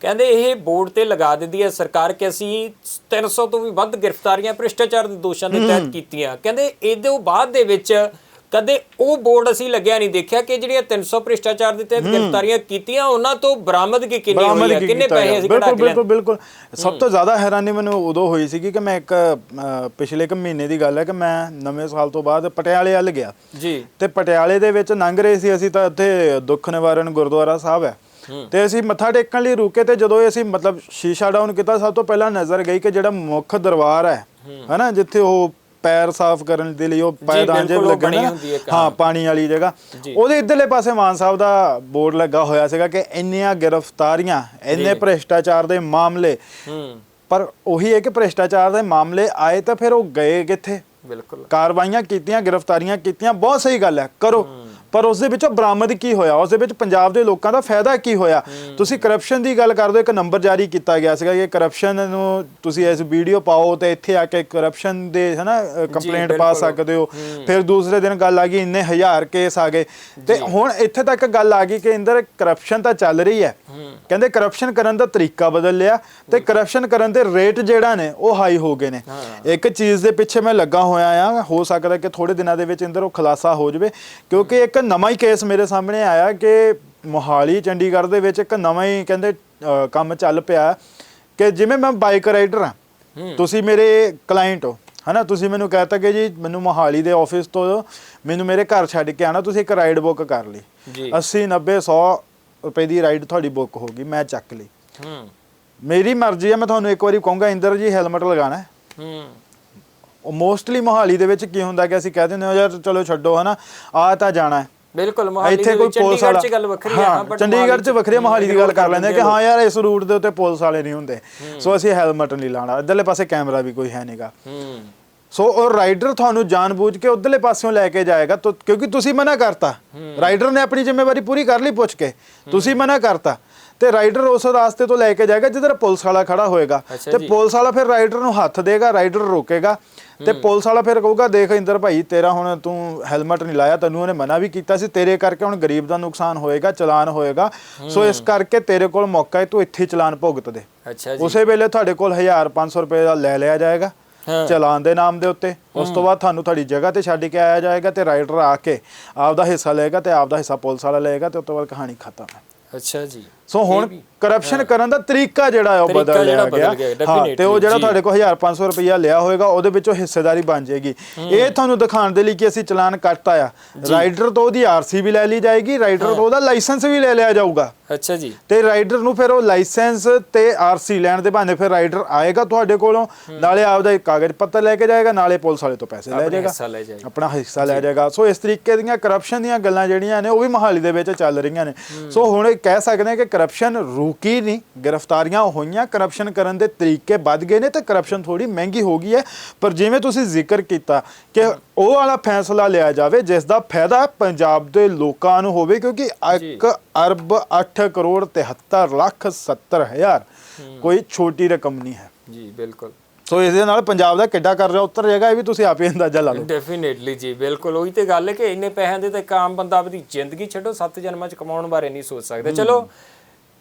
ਕਹਿੰਦੇ ਇਹ ਬੋਰਡ ਤੇ ਲਗਾ ਦਿੰਦੀ ਹੈ ਸਰਕਾਰ ਕਿ ਅਸੀਂ 300 ਤੋਂ ਵੀ ਵੱਧ ਗ੍ਰਿਫਤਾਰੀਆਂ ਭ੍ਰਿਸ਼ਟਾਚਾਰ ਦੇ ਦੋਸ਼ਾਂ ਦੇ ਤਹਿਤ ਕੀਤੀਆਂ। ਕਹਿੰਦੇ ਇਹਦੇ ਬਾਅਦ ਦੇ ਵਿੱਚ ਕਦੇ ਉਹ ਬੋਰਡ ਅਸੀਂ ਲੱਗਿਆ ਨਹੀਂ ਦੇਖਿਆ ਕਿ ਜਿਹੜੀਆਂ 300 ਭ੍ਰਿਸ਼ਟਾਚਾਰ ਦੇ ਤਹਿਤ ਗ੍ਰਿਫਤਾਰੀਆਂ ਕੀਤੀਆਂ ਉਹਨਾਂ ਤੋਂ ਬਰਾਮਦਗੀ ਕਿੰਨੀ ਹੋਈ ਹੈ ਕਿੰਨੇ ਪੈਸੇ। ਅਸੀਂ ਕਢਾ ਕੇ ਬਿਲਕੁਲ ਬਿਲਕੁਲ ਸਭ ਤੋਂ ਜ਼ਿਆਦਾ ਹੈਰਾਨੀ ਮੈਨੂੰ ਉਦੋਂ ਹੋਈ ਸੀ ਕਿ ਮੈਂ ਇੱਕ ਪਿਛਲੇ ਇੱਕ ਮਹੀਨੇ ਦੀ ਗੱਲ ਹੈ ਕਿ ਮੈਂ ਨਵੇਂ ਸਾਲ ਤੋਂ ਬਾਅਦ ਪਟਿਆਲੇ ਵੱਲ ਗਿਆ। ਜੀ। ਤੇ ਪਟਿਆਲੇ ਦੇ ਵਿੱਚ ਲੰਘ ਰਹੇ ਸੀ ਅਸੀਂ ਤਾਂ ਉੱਥੇ ਦੁੱਖ ਨਿਵਾਰਨ ਗੁਰਦੁਆਰਾ ਸਾਹਿਬ ਹੈ। ਤੇ ਅਸੀਂ ਮੱਥਾ ਟੇਕਣ ਲਈ ਰੁਕੇ ਤੇ ਜਦੋਂ ਅਸੀਂ ਮਤਲਬ ਸ਼ੀਸ਼ਾ ਡਾਊਨ ਕੀਤਾ ਸਭ ਤੋਂ ਪਹਿਲਾਂ ਨਜ਼ਰ ਗਈ ਕਿ ਜਿਹੜਾ ਮੁੱਖ ਦਰਬਾਰ ਹੈ। ਹਨਾ ਜਿੱਥੇ ਉਹ ਪੈਰ ਸਾਫ਼ ਕਰਨ ਦੇ ਲਈ ਉਹ ਪਾਇਦਾਨ ਜੇ ਬਿਲਕੁਲ ਉਹ ਲੱਗੇ ਬਣੀ ਨਾ। ਹੁੰਦੀ ਹੈ ਪਾਣੀ ਵਾਲੀ ਜਗ੍ਹਾ। ਉਹਦੇ ਇੱਧਰਲੇ ਪਾਸੇ ਮਾਨ ਸਾਹਿਬ ਦਾ ਬੋਰਡ ਲੱਗਾ ਹੋਇਆ ਸੀਗਾ ਕਿ ਇੰਨੀਆਂ ਗ੍ਰਿਫਤਾਰੀਆਂ ਇੰਨੇ ਭ੍ਰਿਸ਼ਟਾਚਾਰ ਦੇ ਮਾਮਲੇ। ਪਰ ਉਹੀ ਹੈ ਕਿ ਭ੍ਰਿਸ਼ਟਾਚਾਰ ਦੇ ਮਾਮਲੇ ਆਏ ਤਾਂ ਫਿਰ ਉਹ ਗਏ ਕਿੱਥੇ? ਬਿਲਕੁਲ। ਕਾਰਵਾਈਆਂ ਕੀਤੀਆਂ ਗ੍ਰਿਫਤਾਰੀਆਂ ਕੀਤੀਆਂ ਬਹੁਤ ਸਹੀ ਗੱਲ ਹੈ। ਕਰੋ। ਪਰ ਉਸ ਦੇ ਵਿੱਚੋਂ ਬਰਾਮਦ ਕੀ ਹੋਇਆ? ਉਸ ਦੇ ਵਿੱਚ ਪੰਜਾਬ ਦੇ ਲੋਕਾਂ ਦਾ ਫਾਇਦਾ ਕੀ ਹੋਇਆ? ਤੁਸੀਂ ਕਰਪਸ਼ਨ ਦੀ ਗੱਲ ਕਰਦੇ ਹੋ ਇੱਕ ਨੰਬਰ ਜਾਰੀ ਕੀਤਾ ਗਿਆ ਸੀਗਾ ਕਿ ਕਰਪਸ਼ਨ ਨੂੰ ਤੁਸੀਂ ਇਸ ਵੀਡੀਓ ਪਾਓ ਤੇ ਇੱਥੇ ਆ ਕੇ ਕਰਪਸ਼ਨ ਦੇ ਹਨਾ ਕੰਪਲੇਂਟ ਪਾ। ਸਕਦੇ ਹੋ। ਫਿਰ ਦੂਸਰੇ ਦਿਨ ਗੱਲ ਆ ਗਈ ਇੰਨੇ ਹਜ਼ਾਰ ਕੇਸ ਆ ਗਏ। ਤੇ ਹੁਣ ਇੱਥੇ ਤੱਕ ਗੱਲ ਆ ਗਈ ਕਿ ਇੰਦਰ ਕਰਪਸ਼ਨ ਤਾਂ ਚੱਲ ਰਹੀ ਹੈ। ਕਹਿੰਦੇ ਕਰਪਸ਼ਨ ਕਰਨ ਦਾ ਤਰੀਕਾ ਬਦਲ ਲਿਆ ਤੇ ਕਰਪਸ਼ਨ ਕਰਨ ਦੇ ਰੇਟ ਜਿਹੜਾ ਨੇ ਉਹ ਹਾਈ ਹੋ ਗਏ ਨੇ। ਇੱਕ ਚੀਜ਼ ਦੇ ਪਿੱਛੇ ਮੈਂ ਲੱਗਾ ਹੋਇਆ ਆ ਹੋ ਸਕਦਾ ਕਿ ਥੋੜੇ ਦਿਨਾਂ ਦੇ ਵਿੱਚ ਇੰਦਰ ਉਹ ਖੁਲਾਸਾ ਹੋ ਜਾਵੇ ਕਿਉਂਕਿ ਇੱਕ ਨਵਾਂ ਹੀ ਕੇਸ ਮੇਰੇ ਸਾਹਮਣੇ ਆਇਆ ਕਿ ਮੋਹਾਲੀ ਚੰਡੀਗੜ੍ਹ ਦੇ ਵਿੱਚ ਇੱਕ ਨਵਾਂ ਹੀ ਕਹਿੰਦੇ ਕੰਮ ਚੱਲ ਪਿਆ ਕਿ ਜਿਵੇਂ ਮੈਂ ਬਾਈਕ ਰਾਈਡਰ ਹਾਂ। ਤੁਸੀਂ ਮੇਰੇ ਕਲਾਇੰਟ ਹੋ ਹਨਾ? ਤੁਸੀਂ ਮੈਨੂੰ ਕਹਤਾ ਕਿ ਜੀ ਮੈਨੂੰ ਮੋਹਾਲੀ ਦੇ ਆਫਿਸ ਤੋਂ ਮੈਨੂੰ ਮੇਰੇ ਘਰ ਛੱਡ ਕੇ ਆਣਾ ਤੁਸੀਂ ਇੱਕ ਰਾਈਡ ਬੁੱਕ ਕਰ ਲਈ। ਜੀ। 80 90 100 ਰੁਪਏ ਦੀ ਰਾਈਡ ਤੁਹਾਡੀ ਬੁੱਕ ਹੋ ਗਈ ਮੈਂ ਚੱਕ ਲਈ। ਹੂੰ। ਮੇਰੀ ਮਰਜ਼ੀ ਹੈ ਮੈਂ ਤੁਹਾਨੂੰ ਇੱਕ ਵਾਰੀ ਕਹੂੰਗਾ ਇੰਦਰ ਜੀ ਹੈਲਮਟ ਲਗਾਣਾ ਹੈ। ਮੋਸਟਲੀ ਮੋਹਾਲੀ ਦੇ ਵਿੱਚ ਕੀ ਹੁੰਦਾ ਕਿ ਅਸੀਂ ਕਹਿ ਦਿੰਦੇ ਹਾਂ ਯਾਰ ਚਲੋ ਛੱਡੋ ਹਨਾ ਆ ਤਾਂ ਜਾਣਾ ਹੈ। ਬਿਲਕੁਲ ਮੋਹਾਲੀ ਇੱਥੇ ਦੇ ਕੋਈ ਵਿੱਚ ਪੁਲਿਸ ਚੰਡੀਗੜ੍ਹ ਵਾਲਾ ਚ ਗੱਲ ਵੱਖਰੀ ਹਾਂ but ਚੰਡੀਗੜ੍ਹ ਚ ਵੱਖਰੀ ਮੋਹਾਲੀ ਦੀ ਗੱਲ ਕਰ ਲੈਂਦੇ ਆ ਕਿ ਹਾਂ ਯਾਰ ਇਸ ਰੂਟ ਦੇ ਉੱਤੇ ਪੁਲਿਸ ਵਾਲੇ ਨਹੀਂ ਹੁੰਦੇ। ਸੋ ਅਸੀਂ ਹੈਲਮਟ ਨਹੀਂ ਲਾਣਾ ਇੱਧਰਲੇ ਪਾਸੇ ਕੈਮਰਾ ਵੀ ਕੋਈ ਹੈ ਨਹੀਂਗਾ ਸੋ ਉਹ ਰਾਈਡਰ ਤੁਹਾਨੂੰ ਜਾਣਬੁੱਝ ਕੇ ਉਧਰਲੇ ਪਾਸਿਓਂ ਲੈ ਕੇ ਜਾਏਗਾ ਤੋ ਕਿਉਂਕਿ ਤੁਸੀਂ ਮਨਾ ਕਰਤਾ। ਰਾਈਡਰ ਨੇ ਆਪਣੀ ਜ਼ਿੰਮੇਵਾਰੀ ਪੂਰੀ ਕਰ ਲਈ ਪੁੱਛ ਕੇ। ਤੁਸੀਂ ਮਨਾ ਕਰਤਾ। ਤੇ ਰਾਈਡਰ ਉਸ ਰਾਸਤੇ ਤੋਂ ਲੈ ਕੇ ਜਾਏਗਾ ਜਿੱਧਰ ਪੁਲਿਸ ਵਾਲਾ ਖੜਾ ਹੋਏਗਾ। ਤੇ। ਪੁਲਿਸ ਵਾਲਾ ਫਿਰ ਰਾਈਡਰ ਨੂੰ ਹੱਥ ਦੇਗਾ ਰਾਈਡਰ ਰੋਕੇਗਾ। ਤੇ ਪੁਲਿਸ ਵਾਲਾ ਫਿਰ ਕਹੂਗਾ ਦੇਖ ਇੰਦਰ ਭਾਈ ਤੇਰਾ ਹੁਣ ਤੂੰ ਹੈਲਮਟ ਨਹੀਂ ਲਾਇਆ ਤੈਨੂੰ ਉਹਨੇ ਮਨਾ ਵੀ ਕੀਤਾ ਸੀ ਤੇਰੇ ਕਰਕੇ ਹੁਣ ਗਰੀਬ ਦਾ ਨੁਕਸਾਨ ਹੋਏਗਾ ਚਲਾਨ ਹੋਏਗਾ। ਸੋ ਇਸ ਕਰਕੇ ਤੇਰੇ ਕੋਲ ਮੌਕਾ ਹੈ ਤੂੰ ਇੱਥੇ ਚਲਾਨ ਭੁਗਤ ਦੇ। ਅੱਛਾ ਜੀ। ਉਸੇ ਵੇਲੇ ਤੁਹਾਡੇ ਕੋਲ 1000 500 ਰੁਪਏ ਦਾ ਲੈ ਲਿਆ ਜਾਏਗਾ। ਚਲਾਨ ਦੇ ਨਾਮ ਦੇ ਉੱਤੇ। ਉਸ ਤੋਂ ਬਾਅਦ ਤੁਹਾਨੂੰ ਤੁਹਾਡੀ ਜਗ੍ਹਾ ਤੇ ਛੱਡ ਕੇ ਆਇਆ ਜਾਏਗਾ ਤੇ ਰਾਈਡਰ ਆ ਕੇ ਆਪਦਾ ਹਿੱਸਾ ਲਏਗਾ ਤੇ ਆਪਦਾ ਹਿੱਸਾ ਪੁਲਿਸ ਵਾਲਾ ਲਏਗਾ ਤੇ ਉਸ ਤੋਂ ਬਾਅਦ ਕਹਾਣੀ ਖਤਮ ਹੈ। ਅੱਛਾ ਜੀ। ਸੋ ਹੁਣ ਕਰਪਸ਼ਨ ਕਰਨ ਦਾ ਤਰੀਕਾ ਜਿਹੜਾ ਹੈ ਉਹ ਬਦਲ ਲਿਆ ਗਿਆ, ਹਾਂ ਤੇ ਉਹ ਜਿਹੜਾ। ਤੁਹਾਡੇ ਕੋਲ 1500 ਰੁਪਇਆ ਲਿਆ ਹੋਏਗਾ ਉਹਦੇ ਵਿੱਚੋਂ ਹਿੱਸੇਦਾਰੀ ਬਣ ਜਾਏਗੀ। ਇਹ ਤੁਹਾਨੂੰ ਦਿਖਾਉਣ ਦੇ ਲਈ ਕਿ ਅਸੀਂ ਚਲਾਨ ਕੱਟਤਾ ਆ ਰਾਈਡਰ ਤੋਂ ਉਹਦੀ ਆਰਸੀ ਵੀ ਲੈ ਲਈ ਜਾਏਗੀ ਰਾਈਡਰ ਤੋਂ ਉਹਦਾ ਲਾਇਸੈਂਸ ਵੀ ਲੈ ਲਿਆ ਜਾਊਗਾ। ਅੱਛਾ ਜੀ। ਤੇ ਰਾਈਡਰ ਨੂੰ ਫਿਰ ਉਹ ਲਾਇਸੈਂਸ ਤੇ ਆਰਸੀ ਲੈਣ ਦੇ ਬਹਾਨੇ ਫਿਰ ਰਾਈਡਰ ਆਏਗਾ ਤੁਹਾਡੇ ਕੋਲੋਂ ਨਾਲੇ ਆਪਦਾ ਕਾਗਜ਼ ਪੱਤਰ ਲੈ ਕੇ ਜਾਏਗਾ ਨਾਲੇ ਪੁਲਿਸ ਵਾਲੇ ਤੋਂ ਪੈਸੇ ਲੈ ਜਾਏਗਾ। ਆਪਣਾ ਹਿੱਸਾ ਲੈ ਜਾਏਗਾ। ਸੋ ਇਸ ਤਰੀਕੇ ਦੀਆਂ ਕਰਪਸ਼ਨ ਦੀਆਂ ਗੱਲਾਂ ਜਿਹੜੀਆਂ ਨੇ ਉਹ ਵੀ ਮਹਾਲੀ ਦੇ ਵਿੱਚ ਚੱਲ ਰਹੀਆਂ ਨੇ। ਸੋ ਹੁਣ ਕਹਿ ਸਕਦੇ ਹਾਂ ਕਿ ਕਰਪਸ਼ਨ ਰੁਕੀ ਨਹੀਂ ਗ੍ਰਿਫਤਾਰੀਆਂ ਹੋਈਆਂ ਕਰਪਸ਼ਨ ਕਰਨ ਦੇ ਤਰੀਕੇ ਵੱਧ ਗਏ ਨੇ ਤੇ ਕਰਪਸ਼ਨ ਥੋੜੀ ਮਹਿੰਗੀ ਹੋ ਗਈ ਹੈ। ਪਰ ਜਿਵੇਂ ਤੁਸੀਂ ਜ਼ਿਕਰ ਕੀਤਾ ਕਿ ਉਹ ਵਾਲਾ ਫੈਸਲਾ ਲਿਆ ਜਾਵੇ ਜਿਸ ਦਾ ਫਾਇਦਾ ਪੰਜਾਬ ਦੇ ਲੋਕਾਂ ਨੂੰ ਹੋਵੇ ਕਿਉਂਕਿ 1 ਅਰਬ 8 ਕਰੋੜ 73 ਲੱਖ 70 ਹਜ਼ਾਰ ਕੋਈ ਛੋਟੀ ਰਕਮ ਨਹੀਂ ਹੈ। ਜੀ ਬਿਲਕੁਲ। ਸੋ ਇਸ ਦੇ ਨਾਲ ਪੰਜਾਬ ਦਾ ਕਿੱਡਾ ਕਰ ਰਿਹਾ ਉਤਰ ਜਾਏਗਾ ਇਹ ਵੀ ਤੁਸੀਂ ਆਪੇ ਅੰਦਾਜ਼ਾ ਲਾ ਲਓ। ਡੈਫੀਨੇਟਲੀ ਜੀ ਬਿਲਕੁਲ। ਉਹੀ ਤੇ ਗੱਲ ਹੈ ਕਿ ਇੰਨੇ ਪੈਸਿਆਂ ਦੇ ਤਾਂ ਇੱਕ ਆਮ ਬੰਦਾ ਆਪਣੀ ਜ਼ਿੰਦਗੀ ਛੱਡੋ ਸੱਤ ਜਨਮਾਂ ਚ ਕਮਾਉਣ ਬਾਰੇ ਨਹੀਂ ਸੋਚ ਸਕਦਾ। ਚਲੋ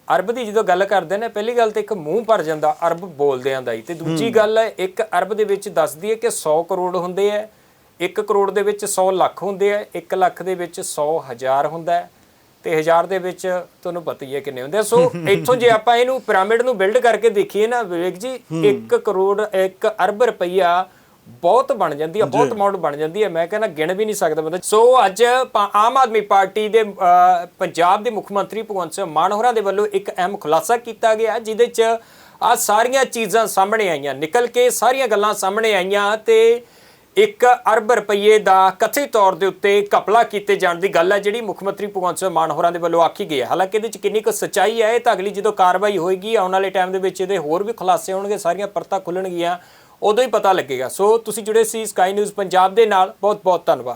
ਅਰਬ ਦੀ ਜਦੋਂ ਗੱਲ ਕਰਦੇ ਨੇ ਪਹਿਲੀ ਗੱਲ ਤੇ ਇੱਕ ਮੂੰਹ ਭਰ ਜਾਂਦਾ ਅਰਬ ਬੋਲਦਿਆਂ ਦਾ ਹੀ। ਤੇ ਦੂਜੀ ਗੱਲ ਹੈ ਇੱਕ ਅਰਬ ਦੇ ਵਿੱਚ ਦੱਸਦੀ ਹੈ ਕਿ 100 ਕਰੋੜ ਹੁੰਦੇ ਆ 1 ਕਰੋੜ ਦੇ ਵਿੱਚ 100 ਲੱਖ ਹੁੰਦੇ ਆ 1 ਲੱਖ ਦੇ ਵਿੱਚ 100 ਹਜ਼ਾਰ ਹੁੰਦਾ ਤੇ ਹਜ਼ਾਰ ਦੇ ਵਿੱਚ ਤੁਹਾਨੂੰ ਪਤਾ ਹੀ ਹੈ ਕਿੰਨੇ ਹੁੰਦੇ ਆ। ਸੋ [LAUGHS] ਇੱਥੋਂ ਜੇ ਆਪਾਂ ਇਹਨੂੰ ਪਿਰਾਮਿਡ ਨੂੰ ਬਿਲਡ ਕਰਕੇ ਦੇਖੀਏ ਨਾ ਵਿਵੇਕ ਜੀ 1 ਕਰੋੜ 1 ਅਰਬ ਰੁਪਈਆ ਬਹੁਤ ਬਣ ਜਾਂਦੀ ਹੈ ਬਹੁਤ ਅਮਾਉਂਟ ਬਣ ਜਾਂਦੀ ਹੈ ਮੈਂ ਕਹਿੰਦਾ ਗਿਣ ਵੀ ਨਹੀਂ ਸਕਦਾ ਬੰਦਾ। ਸੋ ਅੱਜ ਆਮ ਆਦਮੀ ਪਾਰਟੀ ਦੇ ਪੰਜਾਬ ਦੇ ਮੁੱਖ ਮੰਤਰੀ ਭਗਵੰਤ ਸਿੰਘ ਮਾਨ ਹੋਰਾਂ ਦੇ ਵੱਲੋਂ ਇੱਕ ਅਹਿਮ ਖੁਲਾਸਾ ਕੀਤਾ ਗਿਆ ਜਿਹਦੇ 'ਚ ਆ ਸਾਰੀਆਂ ਚੀਜ਼ਾਂ ਸਾਹਮਣੇ ਆਈਆਂ। ਨਿਕਲ ਕੇ ਸਾਰੀਆਂ ਗੱਲਾਂ ਸਾਹਮਣੇ ਆਈਆਂ ਤੇ ਇੱਕ ਅਰਬ ਰੁਪਏ ਦਾ ਕਥਿਤ ਤੌਰ ਦੇ ਉੱਤੇ ਕਪਲਾ ਕੀਤੇ ਜਾਣ ਦੀ ਗੱਲ ਹੈ ਜਿਹੜੀ ਮੁੱਖ ਮੰਤਰੀ ਭਗਵੰਤ ਸਿੰਘ ਮਾਨ ਹੋਰਾਂ ਦੇ ਵੱਲੋਂ ਆਖੀ ਗਈ ਹੈ ਹਾਲਾਂਕਿ ਇਹਦੇ ਵਿੱਚ ਕਿੰਨੀ ਕੁ ਸੱਚਾਈ ਹੈ ਇਹ ਤਾਂ ਅਗਲੀ ਜਦੋਂ ਕਾਰਵਾਈ ਹੋਏਗੀ ਆਉਣ ਵਾਲੇ ਟਾਈਮ ਦੇ ਵਿੱਚ ਇਹਦੇ ਹੋਰ ਵੀ ਖੁਲਾਸੇ ਹੋਣਗੇ ਸਾਰੀਆਂ ਪਰਤਾਂ ਖੁੱਲਣਗੀਆਂ। ਉਦੋਂ ਹੀ ਪਤਾ ਲੱਗੇਗਾ। ਸੋ ਤੁਸੀਂ ਜੁੜੇ ਸੀ ਸਕਾਈ ਨਿਊਜ਼ ਪੰਜਾਬ ਦੇ ਨਾਲ। ਬਹੁਤ ਬਹੁਤ ਧੰਨਵਾਦ।